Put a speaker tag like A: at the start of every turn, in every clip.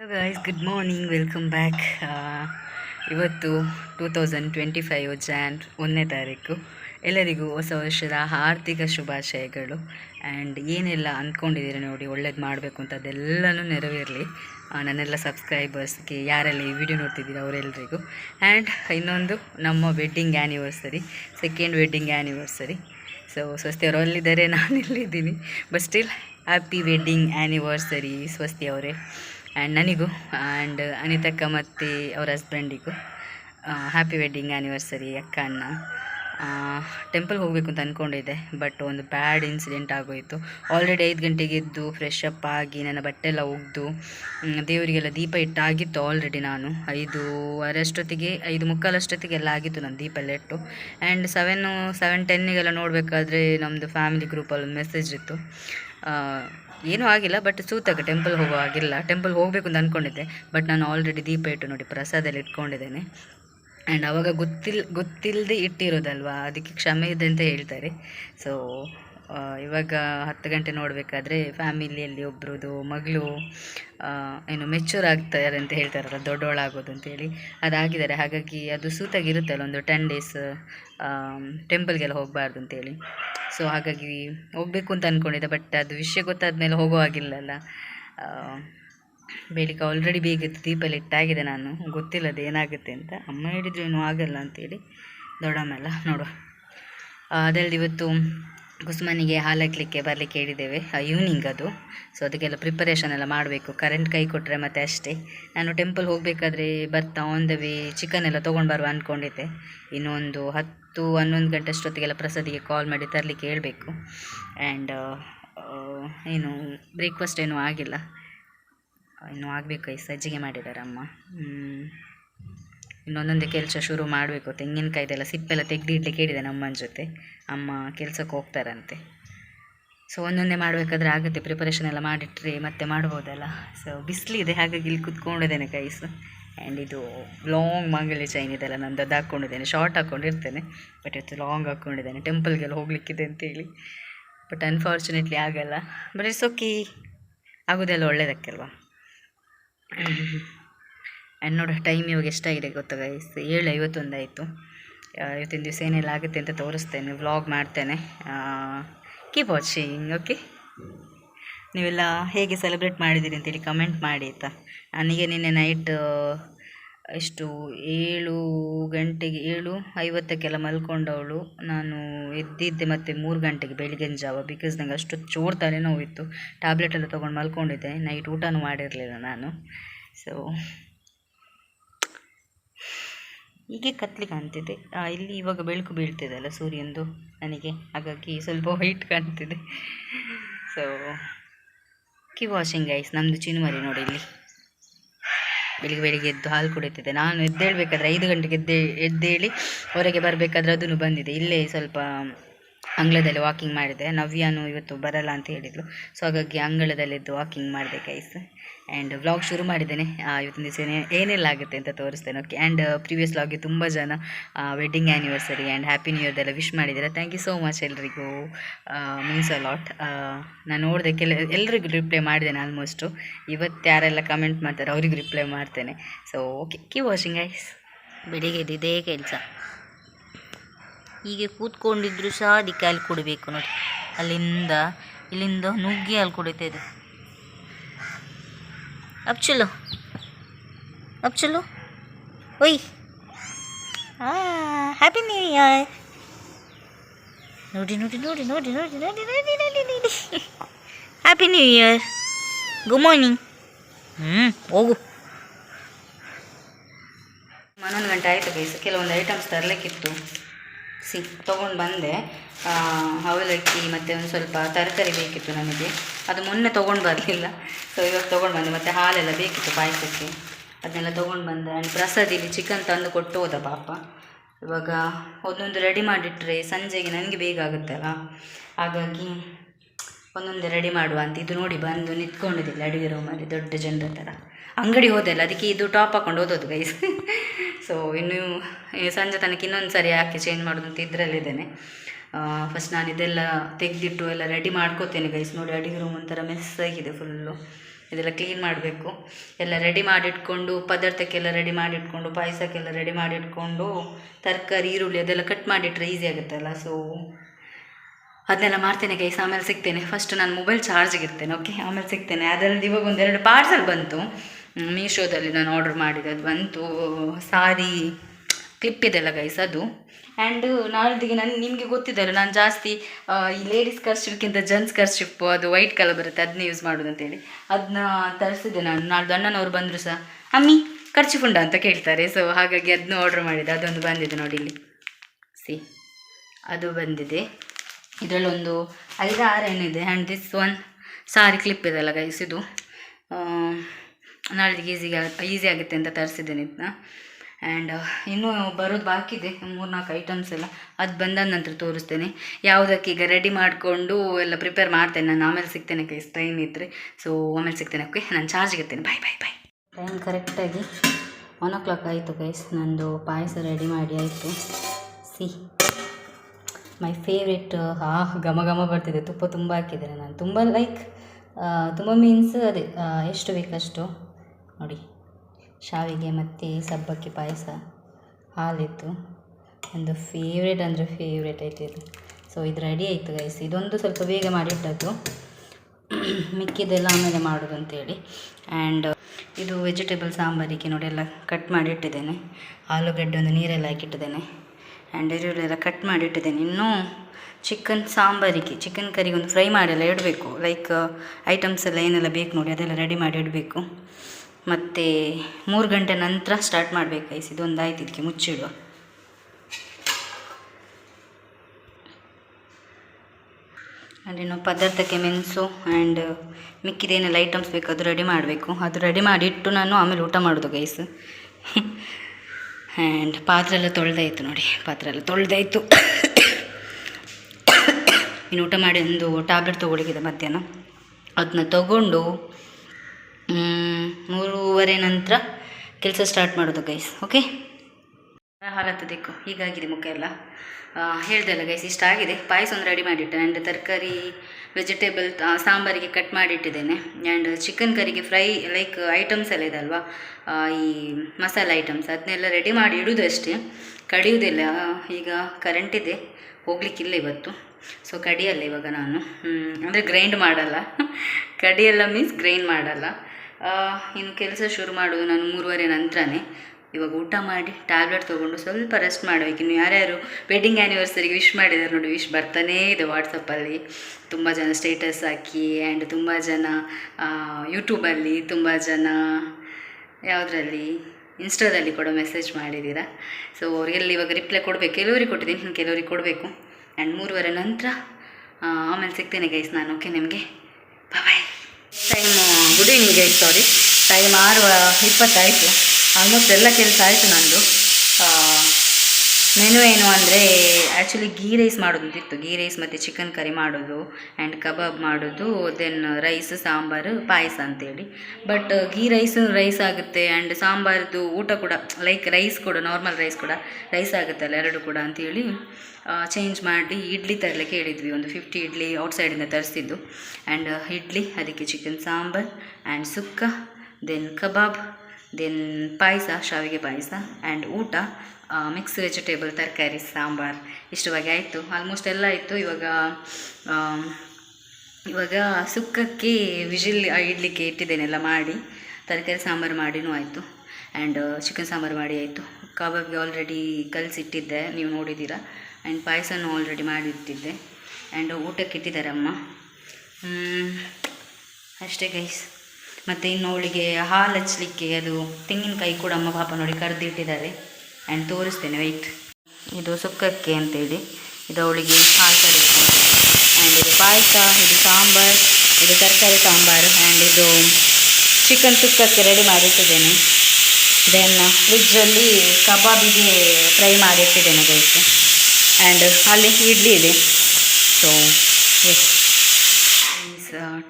A: Guys good morning welcome back ಇವತ್ತು two thousand twenty five Jan ಒಂದನೇ ತಾರೀಕು. ಎಲ್ಲರಿಗೂ ಹೊಸ ವರ್ಷದ ಆರ್ಥಿಕ ಶುಭಾಶಯಗಳು. ಆ್ಯಂಡ್ ಏನೆಲ್ಲ ಅಂದ್ಕೊಂಡಿದ್ದೀರಿ ನೋಡಿ, ಒಳ್ಳೇದು ಮಾಡಬೇಕು ಅಂತ ಅದೆಲ್ಲನೂ ನೆರವೇರಲಿ ನನ್ನೆಲ್ಲ ಸಬ್ಸ್ಕ್ರೈಬರ್ಸ್ಗೆ ಯಾರೆಲ್ಲ ಈ ವಿಡಿಯೋ ನೋಡ್ತಿದ್ದೀರಿ ಅವರೆಲ್ಲರಿಗೂ ಆ್ಯಂಡ್ ಇನ್ನೊಂದು ನಮ್ಮ wedding anniversary second wedding anniversary so Swasti ಅವರು ಅಲ್ಲಿದ್ದಾರೆ ನಾನು ಇಲ್ಲಿದ್ದೀನಿ but still happy wedding anniversary Swasti ಅವರೇ. ಆ್ಯಂಡ್ ನನಗೂ ಆ್ಯಂಡ್ ಅನಿತಕ್ಕ ಮತ್ತು ಅವ್ರ ಹಸ್ಬೆಂಡಿಗೂ ಹ್ಯಾಪಿ ವೆಡ್ಡಿಂಗ್ ಆ್ಯನಿವರ್ಸರಿ ಅಕ್ಕ ಅಣ್ಣ. ಟೆಂಪಲ್ಗೆ ಹೋಗಬೇಕು ಅಂತ ಅಂದ್ಕೊಂಡಿದ್ದೆ ಬಟ್ ಒಂದು ಬ್ಯಾಡ್ ಇನ್ಸಿಡೆಂಟ್ ಆಗೋಯಿತು. ಆಲ್ರೆಡಿ ಐದು ಗಂಟೆಗೆ ಎದ್ದು ಫ್ರೆಶ್ ಅಪ್ ಆಗಿ ನನ್ನ ಬಟ್ಟೆ ಎಲ್ಲ ಒಗ್ದು ದೇವರಿಗೆಲ್ಲ ದೀಪ ಇಟ್ಟಾಗಿತ್ತು ಆಲ್ರೆಡಿ ನಾನು. ಐದೂವರೆ ಅಷ್ಟೊತ್ತಿಗೆ, ಐದು ಮುಕ್ಕಾಲಷ್ಟೊತ್ತಿಗೆ ಎಲ್ಲ ಆಗಿತ್ತು ನಾನು ದೀಪ ಎಲ್ಲ ಇಟ್ಟು. ಆ್ಯಂಡ್ ಸೆವೆನ್ನು ಸೆವೆನ್ ಟೆನ್ನಿಗೆಲ್ಲ ನೋಡಬೇಕಾದ್ರೆ ನಮ್ಮದು ಫ್ಯಾಮಿಲಿ ಗ್ರೂಪಲ್ಲಿ ಒಂದು ಮೆಸೇಜ್ ಇತ್ತು. ಏನೂ ಆಗಿಲ್ಲ ಬಟ್ ಸೂತಕ ಟೆಂಪಲ್ ಹೋಗೋ ಆಗಿಲ್ಲ ಟೆಂಪಲ್ ಹೋಗಬೇಕು ಅಂತ ಅಂದ್ಕೊಂಡಿದ್ದೆ ಬಟ್ ನಾನು ಆಲ್ರೆಡಿ ದೀಪ ಇಟ್ಟು ನೋಡಿ ಪ್ರಸಾದಲ್ಲಿ ಇಟ್ಕೊಂಡಿದ್ದೇನೆ. ಆ್ಯಂಡ್ ಅವಾಗ ಗೊತ್ತಿಲ್ ಗೊತ್ತಿಲ್ಲದೆ ಇಟ್ಟಿರೋದಲ್ವಾ? ಅದಕ್ಕೆ ಕ್ಷಮೆ ಇದೆ ಅಂತ ಹೇಳ್ತಾರೆ. ಸೊ ಇವಾಗ ಹತ್ತು ಗಂಟೆ ನೋಡಬೇಕಾದ್ರೆ ಫ್ಯಾಮಿಲಿಯಲ್ಲಿ ಒಬ್ರದ್ದು ಮಗಳು ಏನು ಮೆಚೂರ್ ಆಗ್ತಾರೆ ಅಂತ ಹೇಳ್ತಾರಲ್ಲ ದೊಡ್ಡವಳಾಗೋದು ಅಂತೇಳಿ ಅದಾಗಿದ್ದಾರೆ. ಹಾಗಾಗಿ ಅದು ಸೂತಾಗಿರುತ್ತಲ್ಲ, ಒಂದು ಟೆನ್ ಡೇಸ್ ಟೆಂಪಲ್ಗೆಲ್ಲ ಹೋಗಬಾರ್ದು ಅಂತೇಳಿ ಸೊ ಹಾಗಾಗಿ ಹೋಗಬೇಕು ಅಂತ ಅಂದ್ಕೊಂಡಿದ್ದೆ ಬಟ್ ಅದು ವಿಷಯ ಗೊತ್ತಾದ್ಮೇಲೆ ಹೋಗೋ ಆಗಿಲ್ಲಲ್ಲ ಆ, ಬೆಳಿಗ್ಗೆ ಆಲ್ರೆಡಿ ಬೇಗ ಎದ್ದು ದೀಪ ಎಲ್ಲ ಇಟ್ಟಾಗಿದೆ ನಾನು. ಗೊತ್ತಿಲ್ಲ ಅದು ಏನಾಗುತ್ತೆ ಅಂತ. ಅಮ್ಮ ಹೇಳಿದ್ರು ಏನೂ ಆಗಲ್ಲ ಅಂತೇಳಿ. ದೊಡ್ಡಮ್ಮೆಲ್ಲ ನೋಡುವ. ಅದಲ್ಲದೆ ಇವತ್ತು ಕುಸುಮನಿಗೆ ಹಾಲು ಹಾಕ್ಲಿಕ್ಕೆ ಬರಲಿಕ್ಕೆ ಹೇಳಿದ್ದೇವೆ. ಈವ್ನಿಂಗ್ ಅದು. ಸೊ ಅದಕ್ಕೆಲ್ಲ ಪ್ರಿಪರೇಷನ್ ಎಲ್ಲ ಮಾಡಬೇಕು. ಕರೆಂಟ್ ಕೈ ಕೊಟ್ಟರೆ ಮತ್ತೆ ಅಷ್ಟೇ. ನಾನು ಟೆಂಪಲ್ ಹೋಗಬೇಕಾದ್ರೆ ಬರ್ತಾ ಆನ್ ದ ವೇ ಚಿಕನ್ ಎಲ್ಲ ತೊಗೊಂಡು ಬರುವ ಅಂದ್ಕೊಂಡಿದ್ದೆ ಇನ್ನೊಂದು ಹತ್ತು, ಹನ್ನೊಂದು ಗಂಟೆ ಅಷ್ಟೊತ್ತಿಗೆಲ್ಲ ಪ್ರಸಾದಿಗೆ ಕಾಲ್ ಮಾಡಿ ತರಲಿಕ್ಕೆ ಹೇಳಬೇಕು. ಆ್ಯಂಡ್ ಏನು ಬ್ರೇಕ್ಫಾಸ್ಟ್ ಏನೂ ಆಗಿಲ್ಲ. ಇನ್ನೂ ಆಗಬೇಕು ಈ ಸಜ್ಜಿಗೆ ಮಾಡಿದ್ದಾರೆ ಅಮ್ಮ. ಇನ್ನೊಂದೊಂದೇ ಕೆಲಸ ಶುರು ಮಾಡಬೇಕು ತೆಂಗಿನಕಾಯ್ದೆಲ್ಲ ಸಿಪ್ಪೆಲ್ಲ ತೆಗೆದಿಡ್ಲಿಕ್ಕೆ ಹೇಳಿದೆ ನಮ್ಮನ ಜೊತೆ. ಅಮ್ಮ ಕೆಲಸಕ್ಕೆ ಹೋಗ್ತಾರಂತೆ. ಸೊ ಒಂದೊಂದೇ ಮಾಡಬೇಕಾದ್ರೆ ಆಗುತ್ತೆ ಪ್ರಿಪರೇಷನ್ ಎಲ್ಲ ಮಾಡಿಟ್ರೆ ಮತ್ತೆ ಮಾಡ್ಬೋದಲ್ಲ. ಸೊ ಬಿಸಿಲಿದೆ, ಹಾಗಾಗಿ ಇಲ್ಲಿ ಕುತ್ಕೊಂಡಿದ್ದೇನೆ ಕೈಸು ಆ್ಯಂಡ್ ಇದು ಲಾಂಗ್ ಮಂಗಲಿ ಚೈನ್ ಇದೆಲ್ಲ ನಂದು, ಅದು ಹಾಕ್ಕೊಂಡಿದ್ದೇನೆ. ಶಾರ್ಟ್ ಹಾಕ್ಕೊಂಡಿರ್ತೇನೆ ಬಟ್ ಇವತ್ತು ಲಾಂಗ್ ಹಾಕ್ಕೊಂಡಿದ್ದೇನೆ. ಟೆಂಪಲ್ಗೆಲ್ಲ ಹೋಗ್ಲಿಕ್ಕಿದೆ ಅಂತೇಳಿ ಬಟ್ ಅನ್ಫಾರ್ಚುನೇಟ್ಲಿ ಆಗಲ್ಲ. ಬಟ್ ಇಟ್ಸ್ ಓಕೆ ಆಗೋದೆಲ್ಲ ಒಳ್ಳೇದಕ್ಕಲ್ವಾ ಆ್ಯಂಡ್ ನೋಡಿ ಟೈಮ್ ಇವಾಗ ಎಷ್ಟಾಗಿದೆ ಗೊತ್ತಾ ಏಳು ಐವತ್ತೊಂದು ಆಯಿತು ಇವತ್ತಿನ ದಿವಸ ಏನೆಲ್ಲ ಆಗುತ್ತೆ ಅಂತ ತೋರಿಸ್ತೇನೆ ವ್ಲಾಗ್ ಮಾಡ್ತೇನೆ. ಕೀಪ್ ವಾಚಿಂಗ್ ಓಕೆ ನೀವೆಲ್ಲ ಹೇಗೆ ಸೆಲೆಬ್ರೇಟ್ ಮಾಡಿದ್ದೀರಿ ಅಂತೇಳಿ ಕಮೆಂಟ್ ಮಾಡಿ ಆಯಿತಾ? ನನಗೆ ನಿನ್ನೆ ನೈಟ್ ಎಷ್ಟು, ಏಳು ಗಂಟೆಗೆ, ಏಳು ಐವತ್ತಕ್ಕೆಲ್ಲ ಮಲ್ಕೊಂಡವಳು. ನಾನು ಎದ್ದಿದ್ದೆ ಮತ್ತು ಮೂರು ಗಂಟೆಗೆ ಬೆಳಗಿನ ಜಾವ ಬಿಕಾಸ್ ನಂಗೆ ಅಷ್ಟು ಚೋರ್ ತಲೆನೋವಿತ್ತು. ಟ್ಯಾಬ್ಲೆಟ್ ಎಲ್ಲ ತೊಗೊಂಡು ಮಲ್ಕೊಂಡಿದ್ದೆ. ನೈಟ್ ಊಟನೂ ಮಾಡಿರಲಿಲ್ಲ ನಾನು. ಸೊ ಹೀಗೆ ಕತ್ಲಿ ಕಾಣ್ತಿದೆ. ಇಲ್ಲಿ ಇವಾಗ ಬೆಳಕು ಬೀಳ್ತಿದೆ ಅಲ್ಲ ಸೂರ್ಯಂದು? ನನಗೆ. ಹಾಗಾಗಿ ಸ್ವಲ್ಪ ವೈಟ್ ಕಾಣ್ತಿದೆ. ಸೊ ಕಿ ವಾಷಿಂಗ್ ಐಸ್ ನಮ್ಮದು ಚಿನ್ಮರಿ ನೋಡಿ ಇಲ್ಲಿ. ಬೆಳಿಗ್ಗೆ ಬೆಳಿಗ್ಗೆ ಎದ್ದು ಹಾಲು ಕುಡಿತಿದ್ದೆ ನಾನು ಎದ್ದೇಳಬೇಕಾದ್ರೆ ಐದು ಗಂಟೆಗೆ ಎದ್ದೇ, ಎದ್ದೇಳಿ ಹೊರಗೆ ಬರಬೇಕಾದ್ರೆ ಅದನ್ನು ಬಂದಿದೆ. ಇಲ್ಲೇ ಸ್ವಲ್ಪ ಅಂಗಳದಲ್ಲಿ ವಾಕಿಂಗ್ ಮಾಡಿದೆ. ನವ್ಯಾನು ಇವತ್ತು ಬರಲ್ಲ ಅಂತ ಹೇಳಿದ್ಲು. ಸೊ ಹಾಗಾಗಿ ಅಂಗಳದಲ್ಲಿದ್ದು ವಾಕಿಂಗ್ ಮಾಡಿದೆ ಕೈಸ್ ಆ್ಯಂಡ್ ವ್ಲಾಗ್ ಶುರು ಮಾಡಿದ್ದೇನೆ. ಇವತ್ತಿನ ದಿವಸ ಏನೇ ಏನೆಲ್ಲ ಆಗುತ್ತೆ ಅಂತ ತೋರಿಸ್ತೇನೆ. ಓಕೆ ಆ್ಯಂಡ್ ಪ್ರೀವಿಯಸ್ ವ್ಲಾಗ್ಗೆ ತುಂಬ ಜನ wedding anniversary and happy new ಇಯರ್ದೆಲ್ಲ wish ಮಾಡಿದ್ದೀರಾ. ಥ್ಯಾಂಕ್ ಯು ಸೋ ಮಚ್ ಎಲ್ರಿಗೂ. ಮೀನ್ಸ್ ಅ ಲಾಟ್ ನಾನು ನೋಡಿದೆ ಕೆಲ ಎಲ್ರಿಗೂ ರಿಪ್ಲೈ ಮಾಡಿದ್ದೇನೆ ಆಲ್ಮೋಸ್ಟು ಇವತ್ತು ಯಾರೆಲ್ಲ ಕಮೆಂಟ್ ಮಾಡ್ತಾರೆ ಅವರಿಗೂ ರಿಪ್ಲೈ ಮಾಡ್ತೇನೆ. ಸೊ ಓಕೆ ಕೀ ವಾಷಿಂಗ್ ಐಸ್ ಬೆಳಿಗ್ಗೆ ಇದೇ ಕೆಲಸ. ಹೀಗೆ ಕೂತ್ಕೊಂಡಿದ್ರು ಸಹ ಅದಕ್ಕೆ ಹಾಲು ಕೊಡಬೇಕು ನೋಡಿ. ಅಲ್ಲಿಂದ, ಇಲ್ಲಿಂದ ನುಗ್ಗಿ ಹಾಲು ಇದೆ ಅಪ್ಚಲು ಅಪ್ಚಲು? ಒಯ್ ಹ್ಯಾಪಿ ನ್ಯೂ ಇಯರ್ ನೋಡಿ ನೋಡಿ ನೋಡಿ ನೋಡಿ ನೋಡಿ ನೋಡಿ ನೋಡಿ ನೋಡಿ ನೋಡಿ. Happy new year good morning ಹ್ಞೂ ಹೋಗು. ಹನ್ನೊಂದು ಗಂಟೆ ಆಯಿತು ಗೈಸ್ ಕೆಲವೊಂದು ಐಟಮ್ಸ್ ತರಲಿಕ್ಕಿತ್ತು. ಸಿ ತೊಗೊಂಡು ಬಂದೆ. ಅವಲಕ್ಕಿ ಮತ್ತು ಒಂದು ಸ್ವಲ್ಪ ತರಕಾರಿ ಬೇಕಿತ್ತು ನನಗೆ ಅದು ಮೊನ್ನೆ ತೊಗೊಂಡು ಬರಲಿಲ್ಲ. ಸೊ ಇವಾಗ ತೊಗೊಂಡು ಬಂದೆ. ಮತ್ತು ಹಾಲೆಲ್ಲ ಬೇಕಿತ್ತು ಪಾಯಸಕ್ಕೆ. ಅದನ್ನೆಲ್ಲ ತೊಗೊಂಡು ಬಂದೆ. ಆ್ಯಂಡ್ ಇಲ್ಲಿ ಚಿಕನ್ ತಂದು ಕೊಟ್ಟು ಹೋದ ಪಾಪ. ಇವಾಗ ಒಂದೊಂದು ರೆಡಿ ಮಾಡಿಟ್ರೆ ಸಂಜೆಗೆ ನನಗೆ ಬೇಗ ಆಗುತ್ತಲ್ಲ. ಹಾಗಾಗಿ ಒಂದೊಂದೇ ರೆಡಿ ಮಾಡುವ ಅಂತ. ಇದು ನೋಡಿ ಬಂದು ನಿಂತ್ಕೊಂಡಿದ್ದಿಲ್ಲ ಅಡುಗೆ ರೂಮಲ್ಲಿ ದೊಡ್ಡ ಜನರ ಥರ ಅಂಗಡಿ ಹೋದೆಲ್ಲ, ಅದಕ್ಕೆ ಇದು ಟಾಪ್ ಹಾಕೊಂಡು ಓದೋದು ಗೈಸ್ ಸೊ ಇನ್ನು ಸಂಜೆ ತನಕ ಇನ್ನೊಂದು ಸರಿ ಯಾಕೆ ಚೇಂಜ್ ಮಾಡೋದು ಅಂತ ಇದರಲ್ಲಿದ್ದೇನೆ ಫಸ್ಟ್ ನಾನು ಇದೆಲ್ಲ ತೆಗೆದಿಟ್ಟು ಎಲ್ಲ ರೆಡಿ ಮಾಡ್ಕೋತೇನೆ ಗೈಸ್ ನೋಡಿ, ಅಡಿಗೆ ರೂಮ್ ಒಂಥರ ಮೆಸ್ ಆಗಿದೆ ಫುಲ್ಲು ಇದೆಲ್ಲ ಕ್ಲೀನ್ ಮಾಡಬೇಕು. ಎಲ್ಲ ರೆಡಿ ಮಾಡಿಟ್ಕೊಂಡು, ಪದಾರ್ಥಕ್ಕೆಲ್ಲ ರೆಡಿ ಮಾಡಿಟ್ಕೊಂಡು, ಪಾಯಸಕ್ಕೆಲ್ಲ ರೆಡಿ ಮಾಡಿಟ್ಕೊಂಡು, ತರಕಾರಿ, ಈರುಳ್ಳಿ ಅದೆಲ್ಲ ಕಟ್ ಮಾಡಿಟ್ರೆ ಈಸಿ ಆಗುತ್ತಲ್ಲ. ಸೊ ಅದನ್ನೆಲ್ಲ ಮಾಡ್ತೇನೆ ಗೈಸ್ ಆಮೇಲೆ ಸಿಗ್ತೇನೆ. ಫಸ್ಟ್ ನಾನು ಮೊಬೈಲ್ ಚಾರ್ಜಿಗೆ ಇರ್ತೇನೆ ಓಕೆ ಆಮೇಲೆ ಸಿಗ್ತೇನೆ. ಅದರಲ್ಲಿ ಇವಾಗ ಒಂದೆರಡು ಪಾರ್ಸಲ್ ಬಂತು. ಮೀಶೋದಲ್ಲಿ ನಾನು ಆರ್ಡರ್ ಅದು ಬಂತು. ಸಾರಿ ಕ್ಲಿಪ್ ಇದೆಲ್ಲ ಗೈಸ್ ಅದು. ಆ್ಯಂಡ್ ನಾಳ್ದಿಗೆ ನಾನು ನಿಮಗೆ ಗೊತ್ತಿದ್ದಲ್ಲ ನಾನು ಜಾಸ್ತಿ ಈ ಲೇಡೀಸ್ ಕರ್ಶಿಪ್ಗಿಂತ ಜೆಂಟ್ಸ್ ಕರ್ಶಿಪ್ಪು ಅದು ವೈಟ್ ಕಲರ್ ಬರುತ್ತೆ ಅದನ್ನೇ ಯೂಸ್ ಮಾಡೋದು ಅಂತೇಳಿ ಅದನ್ನ ತರಿಸಿದೆ ನಾನು. ನಾಳ್ದು ಅಣ್ಣನವ್ರು ಬಂದರು ಸಹ. ಅಮ್ಮಿ ಖರ್ಚಿಫುಂಡ ಅಂತ ಕೇಳ್ತಾರೆ. ಸೊ ಹಾಗಾಗಿ ಅದನ್ನ ಆರ್ಡರ್ ಮಾಡಿದೆ ಅದೊಂದು ಬಂದಿದೆ ನೋಡಿ ಇಲ್ಲಿ. ಸಿ ಅದು ಬಂದಿದೆ. ಇದರಲ್ಲೊಂದು ಐದು ಆರು ಏನಿದೆ. And this one sari clip ಇದೆಲ್ಲ ಗೈಸ್ ಇದು. ನಾಳೆಗೆ ಈಸಿಗೆ ಈಸಿ ಆಗುತ್ತೆ ಅಂತ ತರಿಸಿದ್ದೇನೆ ಇದನ್ನ ಆ್ಯಂಡ್ ಇನ್ನೂ ಬರೋದು ಬಾಕಿ ಇದೆ ಮೂರ್ನಾಲ್ಕು ಐಟಮ್ಸ್ ಎಲ್ಲ. ಅದು ಬಂದ ನಂತರ ತೋರಿಸ್ತೇನೆ. ಯಾವುದಕ್ಕೆ ಈಗ ರೆಡಿ ಮಾಡಿಕೊಂಡು ಎಲ್ಲ ಪ್ರಿಪೇರ್ ಮಾಡ್ತೇನೆ. ನಾನು ಆಮೇಲೆ ಸಿಗ್ತೇನೆ ಕೈಸ್ ಟೈಮ್ ಇದ್ದರೆ ಸೊ ಆಮೇಲೆ ಸಿಗ್ತೇನೆ ಓಕೆ ನಾನು ಚಾರ್ಜ್ ಇರ್ತೇನೆ. ಬಾಯ್ ಬಾಯ್ ಬಾಯ್ ಟೈಮ್ ಕರೆಕ್ಟಾಗಿ ಒನ್ ಓ ಕ್ಲಾಕ್ ಆಯಿತು ಗೈಸ್ ನಂದು ಪಾಯಸ ರೆಡಿ ಮಾಡಿ ಆಯಿತು. ಸಿ ಮೈ ಫೇವ್ರೆಟ್ ಆ ಘಮ ಘಮ ಬರ್ತಿದೆ. ತುಪ್ಪ ತುಂಬ ಹಾಕಿದ್ದೇನೆ ನಾನು ತುಂಬ ಲೈಕ್ ತುಂಬ ಮೀನ್ಸ್ ಅದೇ ಆ, ಎಷ್ಟು ಬೇಕಷ್ಟು. ನೋಡಿ. ಶಾವಿಗೆ ಮತ್ತು ಸಬ್ಬಕ್ಕಿ ಪಾಯಸ ಹಾಲಿತ್ತು ಒಂದು ಫೇವ್ರೇಟ್ ಅಂದರೆ ಫೇವ್ರೇಟ್ ಐತೆ ಇದು. ಸೊ ಇದು ರೆಡಿ ಆಯಿತು ಗೈಸ್ ಇದೊಂದು ಸ್ವಲ್ಪ ಬೇಗ ಮಾಡಿಟ್ಟದ್ದು. ಮಿಕ್ಕಿದೆಲ್ಲ ಆಮೇಲೆ ಮಾಡೋದು ಅಂತೇಳಿ. ಆ್ಯಂಡ್ ಇದು ವೆಜಿಟೇಬಲ್ ಸಾಂಬಾರಿಗೆ ನೋಡಿ, ಎಲ್ಲ ಕಟ್ ಮಾಡಿ ಇಟ್ಟಿದ್ದೇನೆ ಆಲೂಗಡ್ಡೆ ಒಂದು ನೀರೆಲ್ಲ ಹಾಕಿಟ್ಟಿದ್ದೇನೆ. ಆ್ಯಂಡ್ ಈರುಳ್ಳಿ ಎಲ್ಲ ಕಟ್ ಮಾಡಿ ಇಟ್ಟಿದ್ದೇನೆ ಇನ್ನೂ ಚಿಕನ್ ಸಾಂಬಾರಿಗೆ ಚಿಕನ್ ಕರಿಗೆ ಒಂದು ಫ್ರೈ ಮಾಡೆಲ್ಲ ಇಡಬೇಕು. ಲೈಕ್ ಐಟಮ್ಸ್ ಎಲ್ಲ ಏನೆಲ್ಲ ಬೇಕು ನೋಡಿ, ಅದೆಲ್ಲ ರೆಡಿ ಮಾಡಿ ಇಡಬೇಕು. ಮತ್ತು ಮೂರು ಗಂಟೆ ನಂತರ ಸ್ಟಾರ್ಟ್ ಮಾಡಬೇಕು ಐಸ್ ಇದೊಂದು ಆಯ್ತು ಇದಕ್ಕೆ ಮುಚ್ಚಿಡುವ. ಅಲ್ಲಿನ್ನು ಪದಾರ್ಥಕ್ಕೆ ಮೆಣಸು ಆ್ಯಂಡ್ ಮಿಕ್ಕಿದೇನೆಲ್ಲ ಐಟಮ್ಸ್ ಬೇಕು ಅದು ರೆಡಿ ಮಾಡಬೇಕು. ಅದು ರೆಡಿ ಮಾಡಿ ಇಟ್ಟು ನಾನು ಆಮೇಲೆ ಊಟ ಮಾಡೋದು ಗೈಸ್ ಆ್ಯಂಡ್ ಪಾತ್ರೆ ಎಲ್ಲ ತೊಳೆದಾಯ್ತು ನೋಡಿ, ಪಾತ್ರೆ ಎಲ್ಲ ತೊಳೆದಾಯ್ತು. ಇನ್ನು ಊಟ ಮಾಡಿ ಒಂದು ಟ್ಯಾಬ್ಲೆಟ್ ತೊಗೊಳಗಿದೆ ಮಧ್ಯಾಹ್ನ. ಅದನ್ನ ತಗೊಂಡು ಮೂರುವರೆ ನಂತರ ಕೆಲಸ ಸ್ಟಾರ್ಟ್ ಮಾಡೋದು ಗೈಸ್ ಓಕೆ ಹಾಲತ್ತು ದಿಕ್ಕು ಹೀಗಾಗಿದೆ ಮುಖ ಎಲ್ಲ. ಹೇಳಿದೆ ಹೇಳ್ದೆ ಅಲ್ಲ ಗೈಸ್ ಇಷ್ಟ ಆಗಿದೆ. ಪಾಯಸ ಒಂದು ರೆಡಿ ಮಾಡಿಟ್ಟೆ. ಆ್ಯಂಡ್ ತರಕಾರಿ ವೆಜಿಟೇಬಲ್ ಸಾಂಬಾರಿಗೆ ಕಟ್ ಮಾಡಿಟ್ಟಿದ್ದೇನೆ. ಆ್ಯಂಡ್ ಚಿಕನ್ ಕರಿಗೆ ಫ್ರೈ ಲೈಕ್ ಐಟಮ್ಸ್ ಎಲ್ಲ ಇದೆ ಅಲ್ವಾ ಈ ಮಸಾಲೆ ಐಟಮ್ಸ್ ಅದನ್ನೆಲ್ಲ ರೆಡಿ ಮಾಡಿ ಇಡೋದು ಅಷ್ಟೇ. ಕಡಿಯುವುದಿಲ್ಲ. ಈಗ ಕರೆಂಟ್ ಇದೆ. ಹೋಗ್ಲಿಕ್ಕಿಲ್ಲ ಇವತ್ತು. ಸೊ ಕಡಿಯಲ್ಲ ಇವಾಗ ನಾನು. ಅಂದರೆ ಗ್ರೈಂಡ್ ಮಾಡಲ್ಲ. ಕಡಿಯಲ್ಲ ಮೀನ್ಸ್ ಗ್ರೈಂಡ್ ಮಾಡಲ್ಲ. ಇನ್ನು ಕೆಲಸ ಶುರು ಮಾಡೋದು ನಾನು ಮೂರುವರೆ ನಂತರನೇ. ಇವಾಗ ಊಟ ಮಾಡಿ ಟ್ಯಾಬ್ಲೆಟ್ ತೊಗೊಂಡು ಸ್ವಲ್ಪ ರೆಸ್ಟ್ ಮಾಡಬೇಕು. ಇನ್ನು ಯಾರ್ಯಾರು ವೆಡ್ಡಿಂಗ್ ಆ್ಯನಿವರ್ಸರಿಗೆ ವಿಶ್ ಮಾಡಿದ್ದಾರೆ ನೋಡಿ ವಿಶ್ ಬರ್ತಾನೇ ಇದೆ ವಾಟ್ಸಪ್ಪಲ್ಲಿ ತುಂಬ ಜನ ಸ್ಟೇಟಸ್ ಹಾಕಿ ಆ್ಯಂಡ್ ತುಂಬ ಜನ ಯೂಟ್ಯೂಬಲ್ಲಿ ತುಂಬ ಜನ, ಯಾವುದರಲ್ಲಿ ಇನ್ಸ್ಟಾದಲ್ಲಿ ಕೂಡ ಮೆಸೇಜ್ ಮಾಡಿದ್ದೀರಾ? ಸೊ ಅವರಿಗೆಲ್ಲ ಇವಾಗ ರಿಪ್ಲೈ ಕೊಡಬೇಕು. ಕೆಲವರಿಗೆ ಕೊಟ್ಟಿದ್ದೀನಿ ಕೆಲವರಿಗೆ ಕೊಡಬೇಕು. ಆ್ಯಂಡ್ ಮೂರುವರೆ ನಂತರ ಆಮೇಲೆ ಸಿಗ್ತೇನೆ ಗೈಸ್ ನಾನು ಓಕೆ ನಿಮಗೆ? Bye time good evening at sorry time ಆರು, ಇಪ್ಪತ್ತಾಯಿತು. ಆಲ್ಮೋಸ್ಟ್ ಎಲ್ಲ ಕೆಲಸ ಆಯಿತು ನನ್ನದು ಮೆನು ಏನು ಅಂದರೆ ಆ್ಯಕ್ಚುಲಿ ಗೀ ರೈಸ್ ಮಾಡೋದಿತ್ತು ಗೀ ರೈಸ್ ಮತ್ತು ಚಿಕನ್ ಕರಿ ಮಾಡೋದು ಆ್ಯಂಡ್ ಕಬಾಬ್ ಮಾಡೋದು ದೆನ್ ರೈಸ್ ಸಾಂಬಾರು, ಪಾಯಸ ಅಂತೇಳಿ. ಬಟ್ ಗೀ ರೈಸ್ ರೈಸ್ ಆಗುತ್ತೆ ಆ್ಯಂಡ್ ಸಾಂಬಾರದು ಊಟ ಕೂಡ ಲೈಕ್ ರೈಸ್ ಕೂಡ ನಾರ್ಮಲ್ ರೈಸ್ ಕೂಡ ರೈಸ್ ಆಗುತ್ತಲ್ಲ ಎರಡು ಕೂಡ ಅಂತೇಳಿ ಚೇಂಜ್ ಮಾಡಿ ಇಡ್ಲಿ ತರಲಿಕ್ಕೆ ಹೇಳಿದ್ವಿ. ಒಂದು ಫಿಫ್ಟಿ ಇಡ್ಲಿ ಔಟ್ಸೈಡಿಂದ ತರಿಸಿದ್ದು. ಆ್ಯಂಡ್ ಇಡ್ಲಿ, ಅದಕ್ಕೆ chicken sambar and sukka then kebab then ಪಾಯಸ, ಶಾವಿಗೆ ಪಾಯಸ ಆ್ಯಂಡ್ ಊಟ. ಮಿಕ್ಸ್ ವೆಜಿಟೇಬಲ್ ತರಕಾರಿ, ಸಾಂಬಾರ್, ಇಷ್ಟವಾಗಿ ಆಯಿತು. ಆಲ್ಮೋಸ್ಟ್ ಎಲ್ಲ ಆಯಿತು. ಇವಾಗ ಇವಾಗ ಸುಕ್ಕಕ್ಕೆ ವಿಜಿಲ್ ಇಡಲಿಕ್ಕೆ ಇಟ್ಟಿದ್ದೇನೆಲ್ಲ ಮಾಡಿ. ತರಕಾರಿ, ಸಾಂಬಾರು ಮಾಡಿನೂ ಆಯಿತು. ಆ್ಯಂಡ್ ಚಿಕನ್ ಸಾಂಬಾರು ಮಾಡಿ ಆಯಿತು. ಕಬಾಬ್ಗೆ ಆಲ್ರೆಡಿ ಕಲಸಿಟ್ಟಿದ್ದೆ, ನೀವು ನೋಡಿದ್ದೀರಾ. ಆ್ಯಂಡ್ ಪಾಯಸನೂ ಆಲ್ರೆಡಿ ಮಾಡಿಟ್ಟಿದ್ದೆ. ಆ್ಯಂಡ್ ಊಟಕ್ಕೆ ಇಟ್ಟಿದ್ದಾರೆ ಅಮ್ಮ. ಅಷ್ಟೇ ಗೈಸ್ ಮತ್ತು ಇನ್ನು ಅವಳಿಗೆ ಹಾಲು ಹಚ್ಚಲಿಕ್ಕೆ ಅದು ತೆಂಗಿನಕಾಯಿ ಕೂಡ ಅಮ್ಮ ಪಾಪ ನೋಡಿ ಕರೆದಿಟ್ಟಿದ್ದಾರೆ. ಆ್ಯಂಡ್ ತೋರಿಸ್ತೇನೆ ವೆಯ್ಟ್ ಇದು ಸುಕ್ಕಕ್ಕೆ ಅಂತೇಳಿ. ಇದು ಅವಳಿಗೆ ಹಾಲು ಕರಿಬೇಕು ಆ್ಯಂಡ್ ಇದು ಪಾಯಸ, ಇದು ಸಾಂಬಾರ್, ಇದು ತರಕಾರಿ ಸಾಂಬಾರು ಆ್ಯಂಡ್ ಇದು ಚಿಕನ್ ಸುಕ್ಕಕ್ಕೆ ರೆಡಿ ಮಾಡಿಟ್ಟಿದ್ದೇನೆ. ದೆನ್ ಫ್ರಿಜ್ಜಲ್ಲಿ ಕಬಾಬಿಗೆ ಫ್ರೈ ಮಾಡಿಟ್ಟಿದ್ದೇನೆ ಗೈಸ್ ಆ್ಯಂಡ್ ಅಲ್ಲಿ ಇಡ್ಲಿ ಇದೆ. ಸೊ ಎಸ್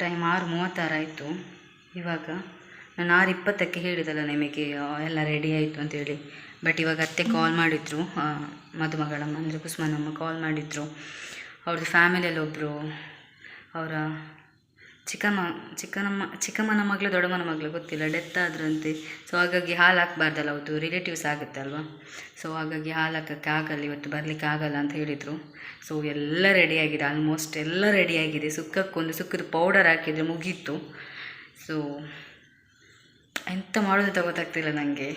A: ಟೈಮ್ ಆರು ಮೂವತ್ತಾರು ಆಯಿತು ಇವಾಗ ನಾನು ಆರು ಇಪ್ಪತ್ತಕ್ಕೆ ಹೇಳಿದಲ್ಲ ನಿಮಗೆ ಎಲ್ಲ ರೆಡಿ ಆಯಿತು ಅಂತೇಳಿ ಬಟ್ ಇವಾಗ ಅತ್ತೆ ಕಾಲ್ ಮಾಡಿದರು ಮದುಮಗಳಮ್ಮ ಅಂದರೆ ಕುಸುಮನಮ್ಮ ಕಾಲ್ ಮಾಡಿದರು. ಅವ್ರದ್ದು ಫ್ಯಾಮಿಲಿಯಲ್ಲಿ ಒಬ್ಬರು ಅವರ ಚಿಕ್ಕಮ್ಮ, ಚಿಕ್ಕನಮ್ಮ, ಚಿಕ್ಕಮ್ಮನ ಮಗಳು, ದೊಡ್ಡಮ್ಮನ ಮಗಳು ಗೊತ್ತಿಲ್ಲ ಡೆತ್ ಆದ್ರಂತೆ. ಸೊ ಹಾಗಾಗಿ ಹಾಲು ಹಾಕ್ಬಾರ್ದಲ್ಲ ಅವತ್ತು ರಿಲೇಟಿವ್ಸ್ ಆಗುತ್ತೆ ಅಲ್ವಾ? ಸೊ ಹಾಗಾಗಿ ಹಾಲು ಹಾಕೋಕ್ಕೆ ಆಗಲ್ಲ, ಇವತ್ತು ಬರಲಿಕ್ಕೆ ಆಗಲ್ಲ ಅಂತ ಹೇಳಿದರು. ಸೊ ಎಲ್ಲ ರೆಡಿಯಾಗಿದೆ ಆಲ್ಮೋಸ್ಟ್ ಎಲ್ಲ ರೆಡಿಯಾಗಿದೆ ಸುಕ್ಕಕ್ಕೊಂದು ಸುಕ್ಕದ ಪೌಡರ್ ಹಾಕಿದರೆ ಮುಗೀತು. ಸೊ ಎಂತ ಮಾಡೋದು ಗೊತ್ತಾಗ್ತಿಲ್ಲ ನನಗೆ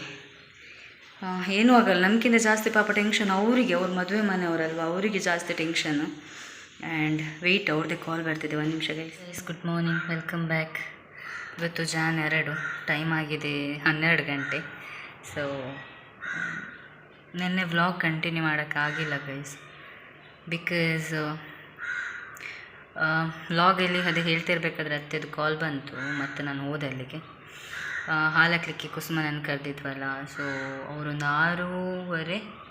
A: ಏನೂ ಆಗಲ್ಲ. ನಮಗಿಂತ ಜಾಸ್ತಿ ಪಾಪ ಟೆನ್ಷನ್ ಅವರಿಗೆ, ಅವ್ರ ಮದುವೆ ಮನೆಯವರಲ್ವ? ಅವರಿಗೆ ಜಾಸ್ತಿ ಟೆನ್ಷನ್ ಆ್ಯಂಡ್ ವೆಯ್ಟ್ ಅವ್ರದ್ದೇ ಕಾಲ್ ಬರ್ತಿದೆ. ಒಂದು ನಿಮಿಷ guys good morning welcome back ಇವತ್ತು ಜಾನ್ ಎರಡು. ಟೈಮ್ ಆಗಿದೆ ಹನ್ನೆರಡು ಗಂಟೆ. ಸೊ ನೆನ್ನೆ ವ್ಲಾಗ್ ಕಂಟಿನ್ಯೂ ಮಾಡೋಕ್ಕಾಗಿಲ್ಲ ಗೈಸ್ ಬಿಕಾಸ್ ವ್ಲಾಗಲ್ಲಿ ಅದೇ ಹೇಳ್ತಿರ್ಬೇಕಾದ್ರೆ ಅತ್ತೆದು ಕಾಲ್ ಬಂತು. ಮತ್ತು ನಾನು ಹೋದೆ ಅಲ್ಲಿಗೆ. ಹಾಲು ಹಾಕ್ಲಿಕ್ಕೆ ಕುಸುಮನನ್ನು ಕರೆದಿದ್ವಲ್ಲ ಸೊ ಅವರೊಂದು ಆರೂವರೆ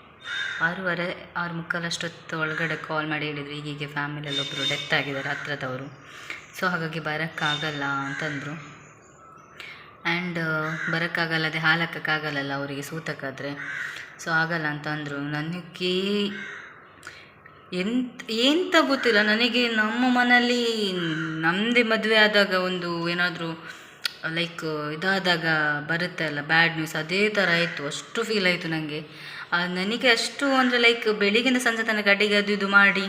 A: ಆರೂವರೆ, ಆರು ಮುಕ್ಕಾಲಷ್ಟೊತ್ತು ಒಳಗಡೆ ಕಾಲ್ ಮಾಡಿ ಹೇಳಿದ್ರು ಹೀಗೀಗೆ ಫ್ಯಾಮಿಲಿಯಲ್ಲಿ ಒಬ್ಬರು ಡೆತ್ ಆಗಿದ್ದಾರೆ ಹತ್ರದವರು. ಸೊ ಹಾಗಾಗಿ ಬರೋಕ್ಕಾಗಲ್ಲ ಅಂತಂದರು. ಆ್ಯಂಡ್ ಬರೋಕ್ಕಾಗಲ್ಲದೆ ಹಾಲು ಹಾಕೋಕ್ಕಾಗಲ್ಲಲ್ಲ ಅವರಿಗೆ ಸೂತಕ್ಕಾದರೆ. ಸೊ ಆಗಲ್ಲ ಅಂತಂದರು. ನನಗೆ ಎಂತ ಎಂತ ಗೊತ್ತಿಲ್ಲ. ನನಗೆ ನಮ್ಮ ಮನೆಯಲ್ಲಿ ನಮ್ಮದೇ ಮದುವೆ ಆದಾಗ ಒಂದು ಏನಾದರೂ ಲೈಕ್ ಇದಾದಾಗ ಬರುತ್ತೆ ಅಲ್ಲ ಬ್ಯಾಡ್ ನ್ಯೂಸ್ ಅದೇ ಥರ ಆಯಿತು, ಅಷ್ಟು ಫೀಲ್ ಆಯಿತು ನನಗೆ ನನಗೆ ಅಷ್ಟು ಅಂದರೆ ಲೈಕ್ ಬೆಳಿಗ್ಗೆ ಸಂಜೆ ತನಕ ಅಡಿಗೆ ಅದು ಇದು ಮಾಡಿ,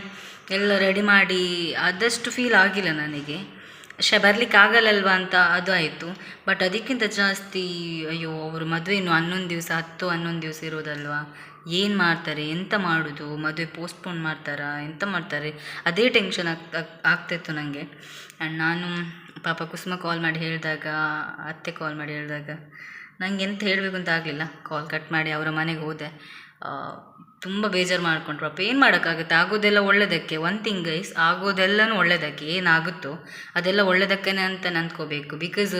A: ಎಲ್ಲ ರೆಡಿ ಮಾಡಿ, ಆದಷ್ಟು ಫೀಲ್ ಆಗಿಲ್ಲ ನನಗೆ. ಶ ಬರ್ಲಿಕ್ಕೆ ಆಗಲ್ಲಲ್ವಾ ಅಂತ ಅದು ಆಯಿತು. ಬಟ್ ಅದಕ್ಕಿಂತ ಜಾಸ್ತಿ, ಅಯ್ಯೋ, ಅವರು ಮದುವೆ ಇನ್ನು ಹನ್ನೊಂದು ದಿವಸ, ಹತ್ತು ಹನ್ನೊಂದು ದಿವಸ ಇರೋದಲ್ವಾ? ಏನು ಮಾಡ್ತಾರೆ, ಎಂತ ಮಾಡೋದು, ಮದುವೆ ಪೋಸ್ಟ್ಪೋನ್ ಮಾಡ್ತಾರಾ, ಎಂತ ಮಾಡ್ತಾರೆ? ಅದೇ ಟೆನ್ಷನ್ ಆಗ್ತಾ ಆಗ್ತಾಯಿತ್ತು ನನಗೆ ಆ್ಯಂಡ್ ನಾನು ಪಾಪ ಕುಸುಮ ಕಾಲ್ ಮಾಡಿ ಹೇಳಿದಾಗ, ಅತ್ತೆ ಕಾಲ್ ಮಾಡಿ ಹೇಳಿದಾಗ ನನಗೆ ಎಂತ ಹೇಳಬೇಕು ಅಂತ ಆಗಲಿಲ್ಲ. ಕಾಲ್ ಕಟ್ ಮಾಡಿ ಅವರ ಮನೆಗೆ ಹೋದೆ. ತುಂಬ ಬೇಜಾರು ಮಾಡ್ಕೊಂಡ್ರು. ಅಪ್ಪ, ಏನು ಮಾಡೋಕ್ಕಾಗುತ್ತೆ? ಆಗೋದೆಲ್ಲ ಒಳ್ಳೆಯದಕ್ಕೆ ಒನ್ ಥಿಂಗ್ ಗೈಸ್ ಆಗೋದೆಲ್ಲನೂ ಒಳ್ಳೆಯದಕ್ಕೆ ಏನಾಗುತ್ತೋ ಅದೆಲ್ಲ ಒಳ್ಳೆಯದಕ್ಕೇ ಅಂತ ನಂದ್ಕೋಬೇಕು. ಬಿಕಾಸ್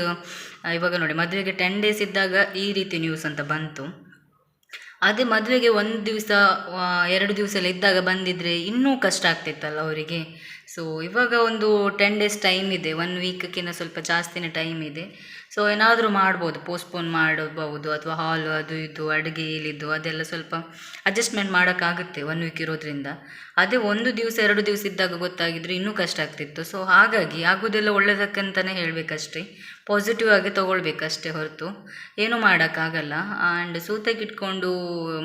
A: ಇವಾಗ ನೋಡಿ, ಮದುವೆಗೆ ಟೆನ್ ಡೇಸ್ ಇದ್ದಾಗ ಈ ರೀತಿ ನ್ಯೂಸ್ ಅಂತ ಬಂತು. ಅದೇ ಮದುವೆಗೆ ಒಂದು ದಿವಸ ಎರಡು ದಿವಸ ಎಲ್ಲ ಇದ್ದಾಗ ಬಂದಿದ್ರೆ ಇನ್ನೂ ಕಷ್ಟ ಆಗ್ತಿತ್ತಲ್ಲ ಅವರಿಗೆ? ಸೊ ಇವಾಗ ಒಂದು ಟೆನ್ ಡೇಸ್ ಟೈಮ್ ಇದೆ. ಒನ್ ವೀಕ್ಕಿಂತ ಸ್ವಲ್ಪ ಜಾಸ್ತಿನೇ ಟೈಮ್ ಇದೆ. ಸೊ ಏನಾದರೂ ಮಾಡ್ಬೋದು. ಪೋಸ್ಟ್ಪೋನ್ ಮಾಡಬಹುದು ಅಥವಾ ಹಾಲು ಅದು ಇದು, ಅಡುಗೆ ಇಲ್ಲಿದ್ದು ಅದೆಲ್ಲ ಸ್ವಲ್ಪ ಅಡ್ಜಸ್ಟ್ಮೆಂಟ್ ಮಾಡೋಕ್ಕಾಗುತ್ತೆ ಒನ್ ವೀಕ್ ಇರೋದ್ರಿಂದ. ಅದೇ ಒಂದು ದಿವಸ, ಎರಡು ದಿವಸ ಇದ್ದಾಗ ಗೊತ್ತಾಗಿದ್ರೆ ಇನ್ನೂ ಕಷ್ಟ ಆಗ್ತಿತ್ತು. ಸೊ ಹಾಗಾಗಿ ಆಗೋದೆಲ್ಲ ಒಳ್ಳೆಯದಕ್ಕಂತಲೇ ಹೇಳಬೇಕಷ್ಟೇ. ಪಾಸಿಟಿವ್ ಆಗಿ ತೊಗೊಳ್ಬೇಕಷ್ಟೇ ಹೊರತು. ಏನೂ ಮಾಡೋಕ್ಕಾಗಲ್ಲ. ಆ್ಯಂಡ್ ಸೂತಕ್ಕಿಟ್ಕೊಂಡು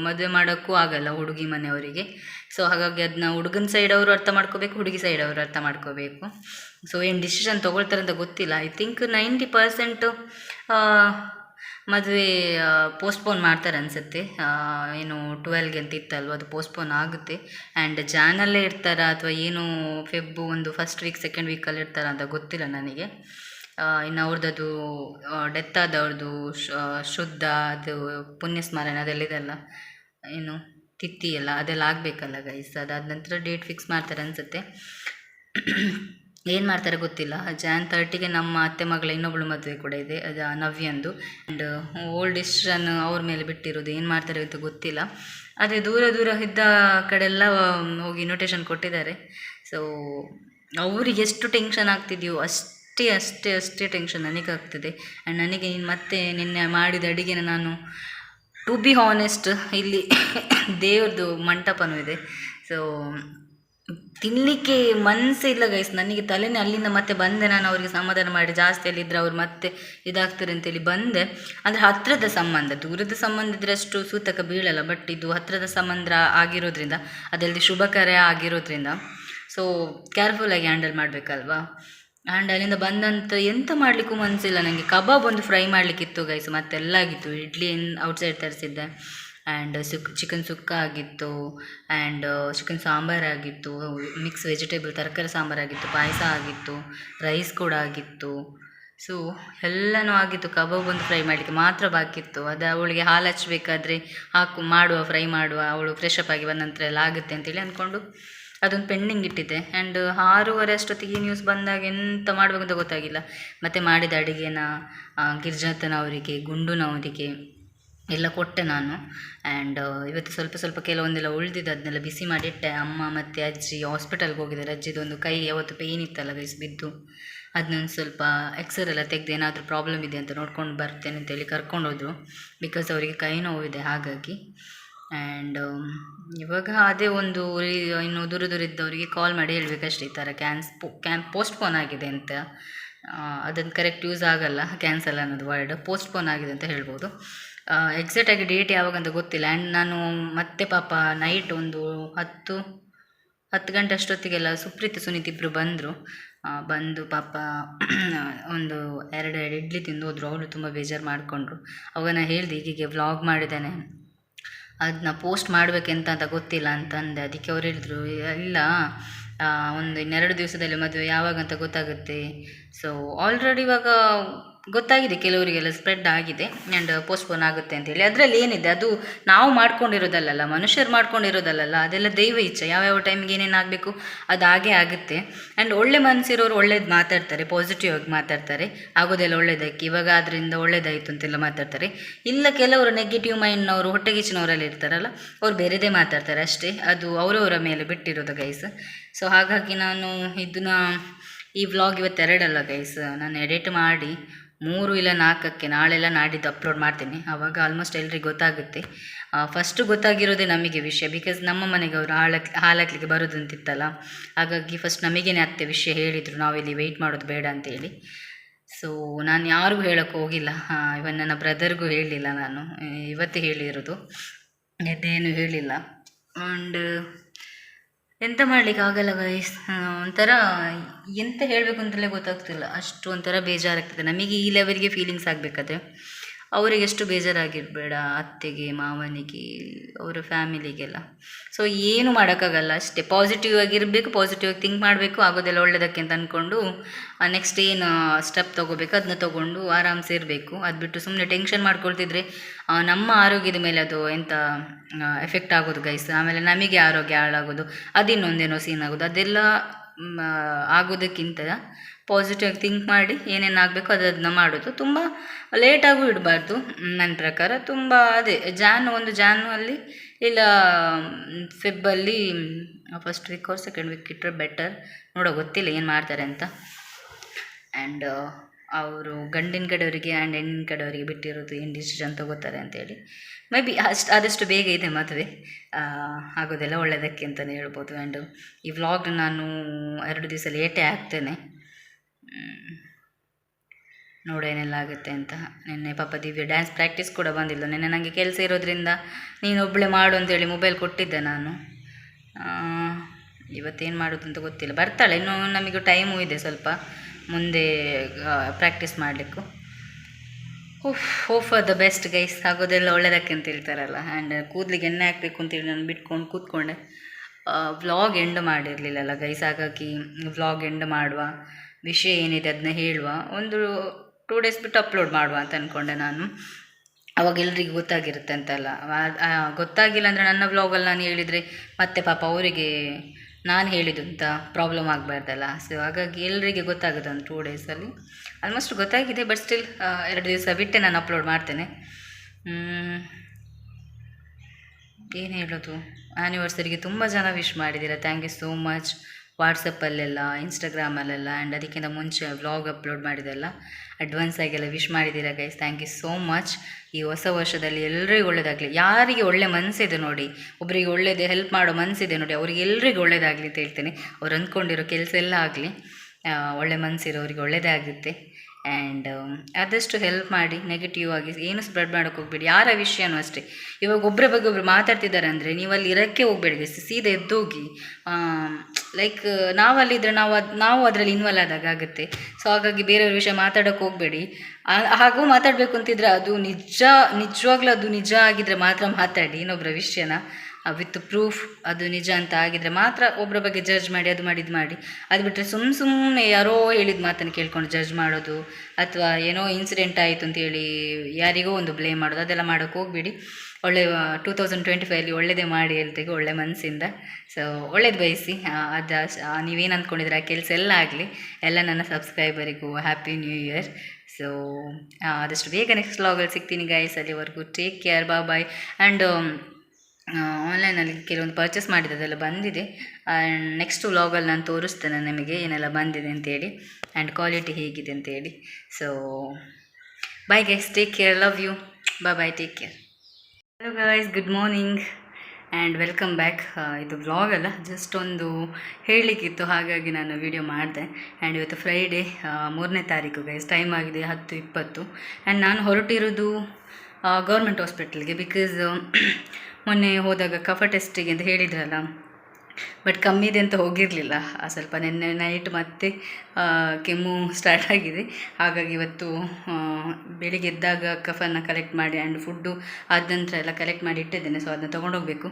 A: ಮದುವೆ ಮಾಡೋಕ್ಕೂ ಆಗಲ್ಲ ಹುಡುಗಿ ಮನೆಯವರಿಗೆ. ಸೊ ಹಾಗಾಗಿ ಅದನ್ನ ಹುಡುಗನ ಸೈಡ್ ಅವರು ಅರ್ಥ ಮಾಡ್ಕೋಬೇಕು, ಹುಡುಗಿ ಸೈಡ್ ಅವರು ಅರ್ಥ ಮಾಡ್ಕೋಬೇಕು. ಸೊ ಏನು ಡಿಸಿಷನ್ ತೊಗೊಳ್ತಾರೆ ಅಂತ ಗೊತ್ತಿಲ್ಲ ಐ ಥಿಂಕ್ ನೈಂಟಿ ಪರ್ಸೆಂಟು ಮದುವೆ ಪೋಸ್ಟ್ಪೋನ್ ಮಾಡ್ತಾರೆ ಅನಿಸುತ್ತೆ. ಏನು ಟ್ವೆಲ್ಗೆ ಅಂತ ಇತ್ತಲ್ವ ಅದು ಪೋಸ್ಟ್ಪೋನ್ ಆಗುತ್ತೆ. ಆ್ಯಂಡ್ ಜಾನಲ್ಲೇ ಇರ್ತಾರಾ ಅಥವಾ ಏನು ಫೆಬ್ಬು ಒಂದು ಫಸ್ಟ್ ವೀಕ್ ಸೆಕೆಂಡ್ ವೀಕಲ್ಲಿ ಇರ್ತಾರ ಅಂತ ಗೊತ್ತಿಲ್ಲ ನನಗೆ. ಇನ್ನು ಅವ್ರದ್ದು ಡೆತ್ ಆದವ್ರದ್ದು ಶುದ್ಧ, ಅದು ಪುಣ್ಯ ಸ್ಮರಣೆ ಅದೆಲ್ಲ ಏನು ತಿತ್ತಿ ಎಲ್ಲ ಅದೆಲ್ಲ ಆಗಬೇಕಲ್ಲ ಗೈಸ್ ಅದಾದ ನಂತರ ಡೇಟ್ ಫಿಕ್ಸ್ ಮಾಡ್ತಾರೆ ಅನಿಸುತ್ತೆ. ಏನು ಮಾಡ್ತಾರೆ ಗೊತ್ತಿಲ್ಲ. ಜಾನ್ ತರ್ಟಿಗೆ ನಮ್ಮ ಅತ್ತೆ ಮಗಳ ಇನ್ನೊಬ್ಳು ಮದುವೆ ಕೂಡ ಇದೆ, ಅದು ನವ್ಯಂದು. ಆ್ಯಂಡ್ ಓಲ್ಡ್ ಡಿಸಿಷನ್ ಅವ್ರ ಮೇಲೆ ಬಿಟ್ಟಿರೋದು, ಏನು ಮಾಡ್ತಾರೆ ಅಂತ ಗೊತ್ತಿಲ್ಲ. ಆದರೆ ದೂರ ದೂರ ಇದ್ದ ಕಡೆಲ್ಲ ಹೋಗಿ ಇನ್ವಿಟೇಷನ್ ಕೊಟ್ಟಿದ್ದಾರೆ. ಸೊ ಅವ್ರಿಗೆ ಎಷ್ಟು ಟೆನ್ಷನ್ ಆಗ್ತಿದೆಯೋ ಅಷ್ಟೇ ಅಷ್ಟೇ ಅಷ್ಟೇ ಟೆನ್ಷನ್ ನನಗೆ ಆಗ್ತಿದೆ. ಆ್ಯಂಡ್ ನನಗೆ ನೀನು ಮತ್ತೆ ನಿನ್ನೆ ಮಾಡಿದ ಅಡುಗೆನ ನಾನು ಟು ಬಿ ಹಾನೆಸ್ಟ್ ಇಲ್ಲಿ ದೇವ್ರದ್ದು ಮಂಟಪನೂ ಇದೆ. ಸೊ ತಿನ್ನಲಿಕ್ಕೆ ಮನಸ್ಸೇ ಇಲ್ಲ ಗೈಸ್ ನನಗೆ ತಲೆನೇ ಅಲ್ಲಿಂದ ಮತ್ತೆ ಬಂದೆ ನಾನು ಅವರಿಗೆ ಸಮಾಧಾನ ಮಾಡಿ. ಜಾಸ್ತಿ ಅಲ್ಲಿದ್ದರೆ ಅವ್ರು ಮತ್ತೆ ಇದಾಗ್ತಾರೆ ಅಂತೇಳಿ ಬಂದೆ. ಅಂದರೆ ಹತ್ತಿರದ ಸಂಬಂಧ, ದೂರದ ಸಂಬಂಧ ಇದ್ರೆ ಅಷ್ಟು ಸೂತಕ ಬೀಳಲ್ಲ ಬಟ್ ಇದು ಹತ್ತಿರದ ಸಂಬಂಧ ಆಗಿರೋದ್ರಿಂದ ಅದರಲ್ಲಿ ಶುಭಕರ ಆಗಿರೋದ್ರಿಂದ ಸೊ ಕೇರ್ಫುಲ್ಲಾಗಿ ಹ್ಯಾಂಡಲ್ ಮಾಡಬೇಕಲ್ವಾ? ಆ್ಯಂಡ್ ಅಲ್ಲಿಂದ ಬಂದಂಥ ಎಂತ ಮಾಡಲಿಕ್ಕೂ ಮನಸ್ಸಿಲ್ಲ ನನಗೆ ಕಬಾಬ್ ಒಂದು ಫ್ರೈ ಮಾಡಲಿಕ್ಕಿತ್ತು ಗೈಸ್ ಮತ್ತೆಲ್ಲ ಆಗಿತ್ತು ಇಡ್ಲಿ ಔಟ್ಸೈಡ್ ತರಿಸಿದ್ದೆ. ಆ್ಯಂಡ್ ಸುಕ್ ಚಿಕನ್ ಸುಕ್ಕ ಆಗಿತ್ತು ಆ್ಯಂಡ್ ಚಿಕನ್ ಸಾಂಬಾರು ಆಗಿತ್ತು ಮಿಕ್ಸ್ ವೆಜಿಟೇಬಲ್ ತರಕಾರಿ ಸಾಂಬಾರು ಆಗಿತ್ತು, ಪಾಯಸ ಆಗಿತ್ತು ರೈಸ್ ಕೂಡ ಆಗಿತ್ತು. ಸೊ ಎಲ್ಲನೂ ಆಗಿತ್ತು, ಕಬಾಬ್ ಒಂದು ಫ್ರೈ ಮಾಡಲಿಕ್ಕೆ ಮಾತ್ರ ಬಾಕಿ ಇತ್ತು. ಅದು ಅವಳಿಗೆ ಹಾಲು ಹಚ್ಚಬೇಕಾದ್ರೆ ಹಾಕು, ಮಾಡುವ ಫ್ರೈ ಮಾಡುವ, ಅವಳು ಫ್ರೆಶ್ ಅಪ್ ಆಗಿ ಬಂದ ನಂತರ ಎಲ್ಲ ಆಗುತ್ತೆ ಅಂತೇಳಿ ಅಂದ್ಕೊಂಡು ಅದೊಂದು ಪೆಂಡಿಂಗ್ ಇಟ್ಟಿದ್ದೆ. ಆ್ಯಂಡ್ ಆರೂವರೆ ಅಷ್ಟೊತ್ತಿಗೆ ಈ ನ್ಯೂಸ್ ಬಂದಾಗ ಎಂತ ಮಾಡಬೇಕು ಗೊತ್ತಾಗಿಲ್ಲ. ಮತ್ತು ಮಾಡಿದ ಅಡುಗೆನ ಗಿರ್ಜಾತನವರಿಗೆ ಗುಂಡುನವರಿಗೆ ಎಲ್ಲ ಕೊಟ್ಟೆ ನಾನು. ಆ್ಯಂಡ್ ಇವತ್ತು ಸ್ವಲ್ಪ ಸ್ವಲ್ಪ ಕೆಲವೊಂದೆಲ್ಲ ಉಳಿದಿದ್ದು ಅದನ್ನೆಲ್ಲ ಬಿಸಿ ಮಾಡಿಟ್ಟೆ. ಅಮ್ಮ ಮತ್ತು ಅಜ್ಜಿ ಹಾಸ್ಪಿಟಲ್ಗೆ ಹೋಗಿದ್ದಾರೆ. ಅಜ್ಜಿದೊಂದು ಕೈ ಯಾವತ್ತು ಪೇಯ್ನ್ ಇತ್ತಲ್ಲ ಗೈಸ್ ಬಿದ್ದು. ಅದನ್ನೊಂದು ಸ್ವಲ್ಪ ಎಕ್ಸ್ರೇ ಎಲ್ಲ ತೆಗೆದು ಏನಾದರೂ ಪ್ರಾಬ್ಲಮ್ ಇದೆ ಅಂತ ನೋಡ್ಕೊಂಡು ಬರ್ತೇನೆ ಅಂತೇಳಿ ಕರ್ಕೊಂಡೋದ್ರು. ಬಿಕಾಸ್ ಅವರಿಗೆ ಕೈ ನೋವಿದೆ ಹಾಗಾಗಿ. ಆ್ಯಂಡ್ ಇವಾಗ ಅದೇ ಒಂದು ಇನ್ನು ದೂರ ದೂರ ಇದ್ದವರಿಗೆ ಕಾಲ್ ಮಾಡಿ ಹೇಳಬೇಕಷ್ಟೇ ಈ ಥರ ಕ್ಯಾನ್ಸ್ ಕ್ಯಾನ್ ಪೋಸ್ಟ್ಪೋನ್ ಆಗಿದೆ ಅಂತ. ಅದನ್ನು ಕರೆಕ್ಟ್ ಯೂಸ್ ಆಗಲ್ಲ ಕ್ಯಾನ್ಸಲ್ ಅನ್ನೋದು ವರ್ಡ್ ಪೋಸ್ಟ್ಪೋನ್ ಆಗಿದೆ ಅಂತ ಹೇಳ್ಬೋದು. ಎಕ್ಸಾಕ್ಟಾಗಿ ಡೇಟ್ ಯಾವಾಗ ಅಂತ ಗೊತ್ತಿಲ್ಲ. ಆ್ಯಂಡ್ ನಾನು ಮತ್ತೆ ಪಾಪ ನೈಟ್ ಒಂದು ಹತ್ತು ಹತ್ತು ಗಂಟೆ ಅಷ್ಟೊತ್ತಿಗೆಲ್ಲ ಸುಪ್ರೀತ್, ಸುನೀತ್ ಇಬ್ಬರು ಬಂದರು. ಬಂದು ಪಾಪ ಒಂದು ಎರಡು ಎರಡು ಇಡ್ಲಿ ತಿಂದು ಹೋದ್ರು ಅವಳು ತುಂಬ ಬೇಜಾರು ಮಾಡಿಕೊಂಡ್ರು. ಅವಾಗ ನಾನು ಹೇಳಿದೆ ಹೀಗೆ ವ್ಲಾಗ್ ಮಾಡಿದ್ದೇನೆ. ಅದನ್ನ ಪೋಸ್ಟ್ ಮಾಡಬೇಕೆಂತ ಅಂತ ಗೊತ್ತಿಲ್ಲ ಅಂತ ಅಂದೆ ಅದಕ್ಕೆ ಅವ್ರು ಹೇಳಿದ್ರು, ಇಲ್ಲ ಒಂದು ಇನ್ನೆರಡು ದಿವಸದಲ್ಲಿ ಮದುವೆ ಯಾವಾಗ ಅಂತ ಗೊತ್ತಾಗುತ್ತೆ. ಸೊ ಆಲ್ರೆಡಿ ಇವಾಗ ಗೊತ್ತಾಗಿದೆ, ಕೆಲವರಿಗೆಲ್ಲ ಸ್ಪ್ರೆಡ್ ಆಗಿದೆ ಆ್ಯಂಡ್ ಪೋಸ್ಟ್ಪೋನ್ ಆಗುತ್ತೆ ಅಂತೇಳಿ. ಅದರಲ್ಲಿ ಏನಿದೆ? ಅದು ನಾವು ಮಾಡ್ಕೊಂಡಿರೋದಲ್ಲಲ್ಲ, ಮನುಷ್ಯರು ಮಾಡ್ಕೊಂಡಿರೋದಲ್ಲಲ್ಲ, ಅದೆಲ್ಲ ದೈವ ಇಚ್ಛೆ. ಯಾವ್ಯಾವ ಟೈಮ್ಗೆ ಏನೇನು ಆಗಬೇಕು? ಅದು ಹಾಗೇ ಆಗುತ್ತೆ. ಆ್ಯಂಡ್ ಒಳ್ಳೆ ಮನಸ್ಸಿರೋರು ಒಳ್ಳೇದು ಮಾತಾಡ್ತಾರೆ ಪಾಸಿಟಿವ್ ಆಗಿ ಮಾತಾಡ್ತಾರೆ. ಆಗೋದೆಲ್ಲ ಒಳ್ಳೇದಕ್ಕೆ ಇವಾಗ ಅದರಿಂದ ಒಳ್ಳೇದಾಯಿತು ಅಂತೆಲ್ಲ ಮಾತಾಡ್ತಾರೆ. ಇಲ್ಲ, ಕೆಲವರು ನೆಗೆಟಿವ್ ಮೈಂಡ್ನವರು ಹೊಟ್ಟೆಗಿಚ್ಚಿನವರೆಲ್ಲ ಇರ್ತಾರಲ್ಲ, ಅವ್ರು ಬೇರೆದೇ ಮಾತಾಡ್ತಾರೆ ಅಷ್ಟೇ. ಅದು ಅವರವರ ಮೇಲೆ ಬಿಟ್ಟಿರೋದು ಗೈಸ್ ಸೊ ಹಾಗಾಗಿ ನಾನು ಇದನ್ನ ಈ ವ್ಲಾಗ್ ಇವತ್ತು ಎರಡಲ್ಲ ಗೈಸ್ ನಾನು ಎಡಿಟ್ ಮಾಡಿ ಮೂರು ಇಲ್ಲ ನಾಲ್ಕಕ್ಕೆ ನಾಳೆಲ್ಲ ನಾಡಿದ್ದು ಅಪ್ಲೋಡ್ ಮಾಡ್ತೀನಿ. ಆವಾಗ ಆಲ್ಮೋಸ್ಟ್ ಎಲ್ರಿಗೆ ಗೊತ್ತಾಗುತ್ತೆ. ಫಸ್ಟು ಗೊತ್ತಾಗಿರೋದೇ ನಮಗೆ ವಿಷಯ. ಬಿಕಾಸ್ ನಮ್ಮ ಮನೆಗೆ ಅವರು ಹಾಳಕ್ಕೆ ಹಾಲಾಕ್ಲಿಕ್ಕೆ ಬರೋದಂತಿತ್ತಲ್ಲ. ಹಾಗಾಗಿ ಫಸ್ಟ್ ನಮಗೇನೆ ಅತ್ತೆ ವಿಷಯ ಹೇಳಿದರು. ನಾವಿಲ್ಲಿ ವೆಯ್ಟ್ ಮಾಡೋದು ಬೇಡ ಅಂತೇಳಿ. ಸೊ ನಾನು ಯಾರಿಗೂ ಹೇಳೋಕ್ಕೆ ಹೋಗಿಲ್ಲ. ಇವನ್ ನನ್ನ ಬ್ರದರ್ಗೂ ಹೇಳಲಿಲ್ಲ ನಾನು. ಇವತ್ತೇ ಹೇಳಿರೋದು. ಎದ್ದೇನು ಹೇಳಿಲ್ಲ. ಆ್ಯಂಡ್ ಎಂತ ಮಾಡ್ಲಿಕ್ಕೆ ಆಗಲ್ಲ ಗೈಸ್ ಒಂಥರ ಎಂತ ಹೇಳಬೇಕು ಅಂತಲೇ ಗೊತ್ತಾಗ್ತಿಲ್ಲ. ಅಷ್ಟು ಒಂಥರ ಬೇಜಾರಾಗ್ತದೆ. ನಮಗೆ ಈ ಲೆವೆಲ್ಗೆ ಫೀಲಿಂಗ್ಸ್ ಆಗಬೇಕಾದ್ರೆ. ಅವರಿಗೆ ಎಷ್ಟು ಬೇಜಾರಾಗಿರಬೇಡ ಅತ್ತೆಗೆ, ಮಾವನಿಗೆ, ಅವರ ಫ್ಯಾಮಿಲಿಗೆಲ್ಲ. ಸೊ ಏನು ಮಾಡೋಕ್ಕಾಗಲ್ಲ, ಅಷ್ಟೇ. ಪಾಸಿಟಿವ್ ಆಗಿರಬೇಕು ಪಾಸಿಟಿವ್ ಆಗಿ ಥಿಂಕ್ ಮಾಡಬೇಕು, ಆಗೋದೆಲ್ಲ ಒಳ್ಳೆಯದಕ್ಕೆ ಅಂತ ಅಂದ್ಕೊಂಡು ನೆಕ್ಸ್ಟ್ ಏನು ಸ್ಟೆಪ್ ತೊಗೋಬೇಕು ಅದನ್ನ ತೊಗೊಂಡು ಆರಾಮ್ಸೆ ಇರಬೇಕು. ಅದು ಬಿಟ್ಟು ಸುಮ್ಮನೆ ಟೆನ್ಷನ್ ಮಾಡ್ಕೊಳ್ತಿದ್ರೆ ನಮ್ಮ ಆರೋಗ್ಯದ ಮೇಲೆ ಅದು ಎಂಥ ಎಫೆಕ್ಟ್ ಆಗೋದು ಗೈಸ್ ಆಮೇಲೆ ನಮಗೆ ಆರೋಗ್ಯ ಹಾಳಾಗೋದು, ಅದಿನ್ನೊಂದೇನೋ ಸೀನ್ ಆಗೋದು, ಅದೆಲ್ಲ ಆಗೋದಕ್ಕಿಂತ ಪಾಸಿಟಿವ್ ಥಿಂಕ್ ಮಾಡಿ ಏನೇನು ಆಗಬೇಕು ಅದನ್ನ ಮಾಡೋದು. ತುಂಬ ಲೇಟಾಗೂ ಇಡಬಾರ್ದು. ನನ್ನ ಪ್ರಕಾರ ತುಂಬ ಅದೇ ಜಾನ್ ಒಂದು ಜಾನು ಅಲ್ಲಿ ಇಲ್ಲ ಫೆಬ್ಬಲ್ಲಿ ಫಸ್ಟ್ ವೀಕ್ ಅವ್ರು ಸೆಕೆಂಡ್ ವೀಕ್ ಇಟ್ಟರೆ ಬೆಟರ್ ನೋಡೋ, ಗೊತ್ತಿಲ್ಲ ಏನು ಮಾಡ್ತಾರೆ ಅಂತ. ಆ್ಯಂಡ್ ಅವರು ಗಂಡಿನ ಕಡೆಯವರಿಗೆ ಆ್ಯಂಡ್ ಹೆಣ್ಣಿನ ಕಡೆಯವರಿಗೆ ಬಿಟ್ಟಿರೋದು ಏನು ಡಿಸಿಷನ್ ತಗೋತಾರೆ ಅಂತೇಳಿ ಮೇ ಬಿ ಅಷ್ಟು, ಆದಷ್ಟು ಬೇಗ ಇದೆ ಮದುವೆ. ಆಗೋದೆಲ್ಲ ಒಳ್ಳೆಯದಕ್ಕೆ ಅಂತಲೇ ಹೇಳ್ಬೋದು. ಆ್ಯಂಡ್ ಈ ವ್ಲಾಗ್ ನಾನು ಎರಡು ದಿವಸ ಲೇಟೇ ಆಗ್ತೇನೆ. ಮ್, ನೋಡು ಏನೆಲ್ಲ ಆಗುತ್ತೆ ಅಂತ. ನಿನ್ನೆ ಪಾಪ ದಿವ್ಯ ಡ್ಯಾನ್ಸ್ ಪ್ರಾಕ್ಟೀಸ್ ಕೂಡ ಬಂದಿಲ್ಲ. ನಿನ್ನೆ ನನಗೆ ಕೆಲಸ ಇರೋದ್ರಿಂದ ನೀನು ಒಬ್ಬಳೆ ಮಾಡು ಅಂತೇಳಿ ಮೊಬೈಲ್ ಕೊಟ್ಟಿದ್ದೆ ನಾನು. ಇವತ್ತೇನು ಮಾಡೋದು ಅಂತ ಗೊತ್ತಿಲ್ಲ. ಬರ್ತಾಳೆ. ಇನ್ನೂ ನಮಗೂ ಟೈಮು ಇದೆ ಸ್ವಲ್ಪ ಮುಂದೆ ಪ್ರಾಕ್ಟೀಸ್ ಮಾಡಲಿಕ್ಕೂ. Hope hope for the best guys ಆಗೋದೆಲ್ಲ ಒಳ್ಳೆಯದಕ್ಕೆ ಅಂತ ಹೇಳ್ತಾರಲ್ಲ. ಆ್ಯಂಡ್ ಕೂದಲಿಗೆ ಎಣ್ಣೆ ಹಾಕಬೇಕು ಅಂತೇಳಿ ನಾನು ಬಿಟ್ಕೊಂಡು ಕೂತ್ಕೊಂಡೆ. ವ್ಲಾಗ್ ಎಂಡ್ ಮಾಡಿರಲಿಲ್ಲಲ್ಲ ಗೈಸ್ ಹಾಗಾಗಿ ವ್ಲಾಗ್ ಎಂಡ್ ಮಾಡುವ. ವಿಷಯ ಏನಿದೆ ಅದನ್ನ ಹೇಳುವ. ಒಂದು ಟೂ ಡೇಸ್ ಬಿಟ್ಟು ಅಪ್ಲೋಡ್ ಮಾಡುವ ಅಂತ ಅಂದ್ಕೊಂಡೆ ನಾನು. ಅವಾಗ ಎಲ್ರಿಗೂ ಗೊತ್ತಾಗಿರುತ್ತೆ ಅಂತಲ್ಲ. ಗೊತ್ತಾಗಿಲ್ಲ ಅಂದರೆ ನನ್ನ ವ್ಲಾಗಲ್ಲಿ ನಾನು ಹೇಳಿದರೆ ಮತ್ತೆ ಪಾಪ ಅವರಿಗೆ ನಾನು ಹೇಳಿದ್ದು ಅಂತ ಪ್ರಾಬ್ಲಮ್ ಆಗಬಾರ್ದಲ್ಲ. ಸೊ ಹಾಗಾಗಿ ಎಲ್ಲರಿಗೆ ಗೊತ್ತಾಗುತ್ತೆ ಒಂದು ಟೂ ಡೇಸಲ್ಲಿ ಆಲ್ಮೋಸ್ಟ್ ಗೊತ್ತಾಗಿದೆ ಬಟ್ ಸ್ಟಿಲ್ ಎರಡು ದಿವಸ ಬಿಟ್ಟೆ ನಾನು ಅಪ್ಲೋಡ್ ಮಾಡ್ತೇನೆ. ಏನು ಹೇಳೋದು? ಆ್ಯನಿವರ್ಸರಿಗೆ ತುಂಬ ಜನ ವಿಶ್ ಮಾಡಿದ್ದೀರಾ. ಥ್ಯಾಂಕ್ ಯು ಸೋ ಮಚ್ ವಾಟ್ಸಪ್ಪಲ್ಲೆಲ್ಲ ಇನ್ಸ್ಟಾಗ್ರಾಮಲ್ಲೆಲ್ಲ ಆ್ಯಂಡ್ ಅದಕ್ಕಿಂತ ಮುಂಚೆ ವ್ಲಾಗ್ ಅಪ್ಲೋಡ್ ಮಾಡಿದೆಲ್ಲ ಅಡ್ವಾನ್ಸ್ ಎಲ್ಲ ವಿಶ್ ಮಾಡಿದ್ದೀರಾ guys thank you so much ಈ ಹೊಸ ವರ್ಷದಲ್ಲಿ ಎಲ್ಲರಿಗೂ ಒಳ್ಳೇದಾಗಲಿ. ಯಾರಿಗೆ ಒಳ್ಳೆ ಮನಸ್ಸಿದೆ ನೋಡಿ ಒಬ್ಬರಿಗೆ ಒಳ್ಳೇದು ಹೆಲ್ಪ್ ಮಾಡೋ ಮನಸ್ಸಿದೆ ನೋಡಿ, ಅವ್ರಿಗೆ ಎಲ್ರಿಗೂ ಒಳ್ಳೇದಾಗಲಿ ಅಂತ ಹೇಳ್ತೇನೆ. ಅವ್ರು ಅಂದ್ಕೊಂಡಿರೋ ಕೆಲಸ ಎಲ್ಲ ಆಗಲಿ. ಒಳ್ಳೆ ಮನಸ್ಸಿರೋರಿಗೆ ಒಳ್ಳೆಯದೇ ಆಗುತ್ತೆ ಆ್ಯಂಡ್ ಆದಷ್ಟು ಹೆಲ್ಪ್ ಮಾಡಿ ನೆಗೆಟಿವ್ ಆಗಿ, ಏನು ಸ್ಪ್ರೆಡ್ ಮಾಡೋಕ್ಕೆ ಹೋಗ್ಬೇಡಿ. ಯಾರ ವಿಷಯನೂ ಅಷ್ಟೇ. ಇವಾಗ ಒಬ್ಬರ ಬಗ್ಗೆ ಒಬ್ರು ಮಾತಾಡ್ತಿದ್ದಾರೆ ಅಂದರೆ ನೀವು ಅಲ್ಲಿ ಇರೋಕ್ಕೆ ಹೋಗ್ಬೇಡಿ ಸೀದಾ ಎದ್ದೋಗಿ. ಲೈಕ್ ನಾವಲ್ಲಿದ್ದರೆ ನಾವು ಅದು, ನಾವು ಅದರಲ್ಲಿ ಇನ್ವಾಲ್ವ್ ಆದಾಗ ಆಗುತ್ತೆ. ಸೊ ಹಾಗಾಗಿ ಬೇರೆಯವ್ರ ವಿಷಯ ಮಾತಾಡೋಕ್ಕೆ ಹೋಗಬೇಡಿ. ಹಾಗೂ ಮಾತಾಡಬೇಕು ಅಂತಿದ್ರೆ ಅದು ನಿಜ, ನಿಜವಾಗ್ಲೂ ಅದು ನಿಜ ಆಗಿದ್ದರೆ ಮಾತ್ರ ಮಾತಾಡಿ ಇನ್ನೊಬ್ಬರ ವಿಷಯನ. ವಿತ್ ಪ್ರೂಫ್ ಅದು ನಿಜ ಅಂತ ಆಗಿದ್ರೆ ಮಾತ್ರ ಒಬ್ಬರ ಬಗ್ಗೆ ಜಡ್ಜ್ ಮಾಡಿ, ಅದು ಮಾಡಿ, ಇದು ಮಾಡಿ. ಅದು ಬಿಟ್ಟರೆ ಸುಮ್ಮ ಸುಮ್ಮನೆ ಯಾರೋ ಹೇಳಿದ ಮಾತನ್ನು ಕೇಳ್ಕೊಂಡು ಜಡ್ಜ್ ಮಾಡೋದು ಅಥವಾ ಏನೋ ಇನ್ಸಿಡೆಂಟ್ ಆಯಿತು ಅಂತೇಳಿ ಯಾರಿಗೋ ಒಂದು ಬ್ಲೇಮ್ ಮಾಡೋದು, ಅದೆಲ್ಲ ಮಾಡೋಕ್ಕೆ ಹೋಗಬೇಡಿ. ಒಳ್ಳೆ ಟೂ ತೌಸಂಡ್ ಟ್ವೆಂಟಿ ಫೈವಲ್ಲಿ ಒಳ್ಳೆಯದೇ ಮಾಡಿ ಹೇಳ್ತೀವಿ ಒಳ್ಳೆ ಮನಸ್ಸಿಂದ ಸೊ ಒಳ್ಳೇದು ಬಯಸಿ. ಅದು ನೀವೇನು ಅಂದ್ಕೊಂಡಿದ್ರೆ ಆ ಕೆಲಸ ಎಲ್ಲ ಆಗಲಿ. ಎಲ್ಲ ನನ್ನ ಸಬ್ಸ್ಕ್ರೈಬರಿಗೂ ಹ್ಯಾಪಿ ನ್ಯೂ ಇಯರ್ ಸೊ ಆದಷ್ಟು ಬೇಗ ನೆಕ್ಸ್ಟ್ ವ್ಲಾಗಲ್ಲಿ ಸಿಗ್ತೀನಿ ಗೈಸ್ ಅಲ್ಲಿವರೆಗೂ ಟೇಕ್ ಕೇರ್ ಬಾ ಬಾಯ್ ಆ್ಯಂಡ್ ಆನ್ಲೈನಲ್ಲಿ ಕೆಲವೊಂದು ಪರ್ಚೇಸ್ ಮಾಡಿದ್ದೆಲ್ಲ ಬಂದಿದೆ. ಆ್ಯಂಡ್ ನೆಕ್ಸ್ಟ್ ವ್ಲಾಗಲ್ಲಿ ನಾನು ತೋರಿಸ್ತೇನೆ ನಿಮಗೆ ಏನೆಲ್ಲ ಬಂದಿದೆ ಅಂತೇಳಿ ಆ್ಯಂಡ್ ಕ್ವಾಲಿಟಿ ಹೇಗಿದೆ ಅಂತೇಳಿ so bye guys take care love you bye bye take care hello guys good morning and welcome back ಇದು ವ್ಲಾಗ್ ಅಲ್ಲ ಜಸ್ಟ್ ಒಂದು ಹೇಳಲಿಕ್ಕಿತ್ತು ಹಾಗಾಗಿ ನಾನು ವಿಡಿಯೋ ಮಾಡಿದೆ. ಆ್ಯಂಡ್ ಇವತ್ತು ಫ್ರೈಡೇ ಮೂರನೇ ತಾರೀಕು ಗೈಸ್ ಟೈಮ್ ಆಗಿದೆ ಹತ್ತು ಇಪ್ಪತ್ತು. ಆ್ಯಂಡ್ ನಾನು ಹೊರಟಿರೋದು ಗೌರ್ಮೆಂಟ್ ಹಾಸ್ಪಿಟಲ್ಗೆ ಬಿಕಾಸ್ ಮೊನ್ನೆ ಹೋದಾಗ ಕಫ ಟೆಸ್ಟಿಗೆ ಅಂತ ಹೇಳಿದ್ರಲ್ಲ. ಬಟ್ ಕಮ್ಮಿ ಇದೆ ಅಂತ ಹೋಗಿರಲಿಲ್ಲ. ಸ್ವಲ್ಪ ನಿನ್ನೆ ನೈಟ್ ಮತ್ತೆ ಕೆಮ್ಮು ಸ್ಟಾರ್ಟ್ ಆಗಿದೆ. ಹಾಗಾಗಿ ಇವತ್ತು ಬೆಳಿಗ್ಗೆ ಎದ್ದಾಗ ಕಫನ್ನು ಕಲೆಕ್ಟ್ ಮಾಡಿ ಆ್ಯಂಡ್ ಫುಡ್ಡು ಆದ ನಂತರ ಎಲ್ಲ ಕಲೆಕ್ಟ್ ಮಾಡಿ ಇಟ್ಟಿದ್ದೇನೆ. ಸೊ ಅದನ್ನ ತೊಗೊಂಡೋಗ್ಬೇಕು.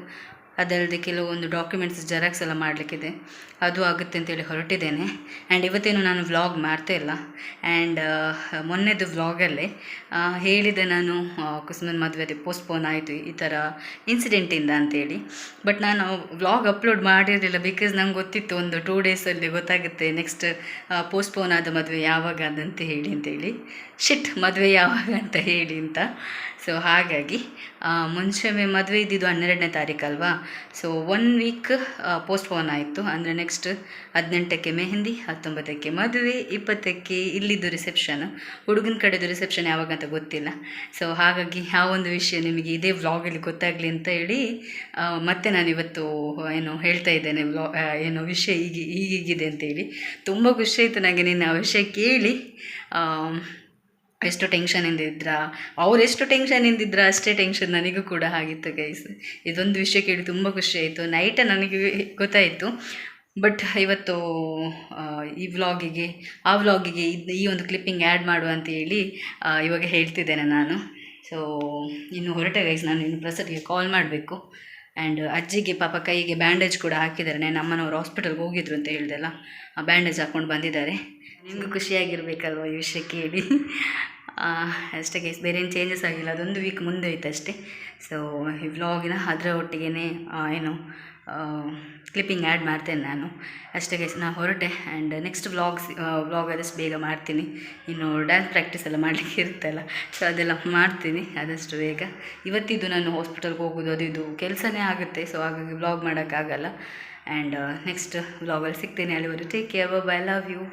A: ಅದಲ್ಲದೆ ಕೆಲವೊಂದು ಡಾಕ್ಯುಮೆಂಟ್ಸ್ ಜೆರಾಕ್ಸ್ ಎಲ್ಲ ಮಾಡಲಿಕ್ಕಿದೆ. ಅದು ಆಗುತ್ತೆ ಅಂತೇಳಿ ಹೊರಟಿದ್ದೇನೆ. ಆ್ಯಂಡ್ ಇವತ್ತೇನು ನಾನು ವ್ಲಾಗ್ ಮಾಡ್ತಾ ಇಲ್ಲ. ಆ್ಯಂಡ್ ಮೊನ್ನೆದು ವ್ಲಾಗಲ್ಲೇ ಹೇಳಿದೆ ನಾನು ಕುಸುಮನ್ ಮದುವೆ ಪೋಸ್ಟ್ಪೋನ್ ಆಯಿತು, ಈ ಥರ ಇನ್ಸಿಡೆಂಟಿಂದ ಅಂತೇಳಿ ಬಟ್ ನಾನು ವ್ಲಾಗ್ ಅಪ್ಲೋಡ್ ಮಾಡಿರಲಿಲ್ಲ ಬಿಕಾಸ್ ನಂಗೆ ಗೊತ್ತಿತ್ತು ಒಂದು ಟೂ ಡೇಸಲ್ಲಿ ಗೊತ್ತಾಗುತ್ತೆ ನೆಕ್ಸ್ಟ್ ಪೋಸ್ಟ್ಪೋನ್ ಆದ ಮದುವೆ ಯಾವಾಗ ಅದಂತ ಹೇಳಿ ಅಂತೇಳಿ ಶಿಟ್ ಮದುವೆ ಯಾವಾಗ ಅಂತ ಹೇಳಿ ಅಂತ. ಸೊ ಹಾಗಾಗಿ ಮುಂಚೆ ಮದುವೆ ಇದ್ದಿದ್ದು ಹನ್ನೆರಡನೇ ತಾರೀಕು ಅಲ್ವಾ? ಸೊ ಒನ್ ವೀಕ್ ಪೋಸ್ಟ್ಪೋನ್ ಆಯಿತು. ಅಂದರೆ ನೆಕ್ಸ್ಟ್ ಹದಿನೆಂಟಕ್ಕೆ ಮೆಹಂದಿ, ಹತ್ತೊಂಬತ್ತಕ್ಕೆ ಮದುವೆ, ಇಪ್ಪತ್ತಕ್ಕೆ ಇಲ್ಲಿದ್ದು ರಿಸೆಪ್ಷನ್ ಹುಡುಗನ ಕಡೆದು ರಿಸೆಪ್ಷನ್ ಯಾವಾಗ ಅಂತ ಗೊತ್ತಿಲ್ಲ. ಸೊ ಹಾಗಾಗಿ ಆ ಒಂದು ವಿಷಯ ನಿಮಗೆ ಇದೇ ವ್ಲಾಗಲ್ಲಿ ಗೊತ್ತಾಗಲಿ ಅಂತ ಹೇಳಿ ಮತ್ತೆ ನಾನು ಇವತ್ತು, ಏನು, ಹೇಳ್ತಾ ಇದ್ದೇನೆ ವ್ಲಾ ಏನು ವಿಷಯ ಹೀಗೆ, ಹೀಗೀಗಿದೆ ಅಂತೇಳಿ ತುಂಬ ಖುಷಿ ಆಯಿತು ನನಗೆ ನಿನ್ನ ವಿಷಯ ಕೇಳಿ. ಎಷ್ಟು ಟೆನ್ಷನಿಂದ ಇದ್ರ? ಅವ್ರು ಎಷ್ಟು ಟೆನ್ಷನಿಂದ ಅಷ್ಟೇ ಟೆನ್ಷನ್ ನನಗೂ ಕೂಡ ಆಗಿತ್ತು ಗೈಸ್ ಇದೊಂದು ವಿಷಯ ಕೇಳಿ ತುಂಬ ಖುಷಿ ಆಯಿತು. ನೈಟ ನನಗೆ ಗೊತ್ತಾಯಿತು. ಬಟ್ ಇವತ್ತು ಈ ವ್ಲಾಗಿಗೆ ಆ ವ್ಲಾಗಿಗೆ ಇದು, ಈ ಒಂದು ಕ್ಲಿಪ್ಪಿಂಗ್ ಆ್ಯಡ್ ಮಾಡು ಅಂತ ಹೇಳಿ ಇವಾಗ ಹೇಳ್ತಿದ್ದೇನೆ ನಾನು. ಸೊ ಇನ್ನು ಹೊರಟೆ ಗೈಸ್ ನಾನು ಇನ್ನು ಪ್ರಸಾದ್ಗೆ ಕಾಲ್ ಮಾಡಬೇಕು. ಆ್ಯಂಡ್ ಅಜ್ಜಿಗೆ, ಪಾಪ ಕೈಗೆ ಬ್ಯಾಂಡೇಜ್ ಕೂಡ ಹಾಕಿದ್ದಾರೆ. ನಮ್ಮನವರು ಹಾಸ್ಪಿಟಲ್ಗೆ ಹೋಗಿದ್ರು ಅಂತ ಹೇಳಿದೆಲ್ಲ ಆ ಬ್ಯಾಂಡೇಜ್ ಹಾಕ್ಕೊಂಡು ಬಂದಿದ್ದಾರೆ. ನಿಮಗೂ ಖುಷಿಯಾಗಿರ್ಬೇಕಲ್ವ ಈ ವಿಷಯ ಕೇಳಿ? ಅಷ್ಟೇ ಗೈಸ್ ಬೇರೆ ಏನು ಚೇಂಜಸ್ ಆಗಿಲ್ಲ. ಅದೊಂದು ವೀಕ್ ಮುಂದೆ ಹೋಯ್ತು ಅಷ್ಟೇ. ಸೊ ಈ ವ್ಲಾಗಿನ ಅದರ ಒಟ್ಟಿಗೆ ಏನು ಕ್ಲಿಪ್ಪಿಂಗ್ ಆ್ಯಡ್ ಮಾಡ್ತೇನೆ ನಾನು. ಅಷ್ಟೇ ಗೈಸ್ ನಾನು ಹೊರಟೆ ಆ್ಯಂಡ್ ನೆಕ್ಸ್ಟ್ ವ್ಲಾಗ್ಸ್ ವ್ಲಾಗ್ ಆದಷ್ಟು ಬೇಗ ಮಾಡ್ತೀನಿ. ಇನ್ನು ಡ್ಯಾನ್ಸ್ ಪ್ರಾಕ್ಟೀಸ್ ಎಲ್ಲ ಮಾಡಲಿಕ್ಕೆ ಇರುತ್ತಲ್ಲ ಸೊ ಅದೆಲ್ಲ ಮಾಡ್ತೀನಿ ಆದಷ್ಟು ಬೇಗ. ಇವತ್ತಿದ್ದು ನಾನು ಹಾಸ್ಪಿಟಲ್ಗೆ ಹೋಗೋದು, ಅದು ಇದು ಕೆಲಸನೇ ಆಗುತ್ತೆ ಸೊ ಹಾಗಾಗಿ ವ್ಲಾಗ್ ಮಾಡೋಕ್ಕಾಗಲ್ಲ. ಆ್ಯಂಡ್ ನೆಕ್ಸ್ಟ್ ವ್ಲಾಗಲ್ಲಿ ಸಿಗ್ತೇನೆ ಅಲ್ಲಿವರೆಗೂ. Take care bye love you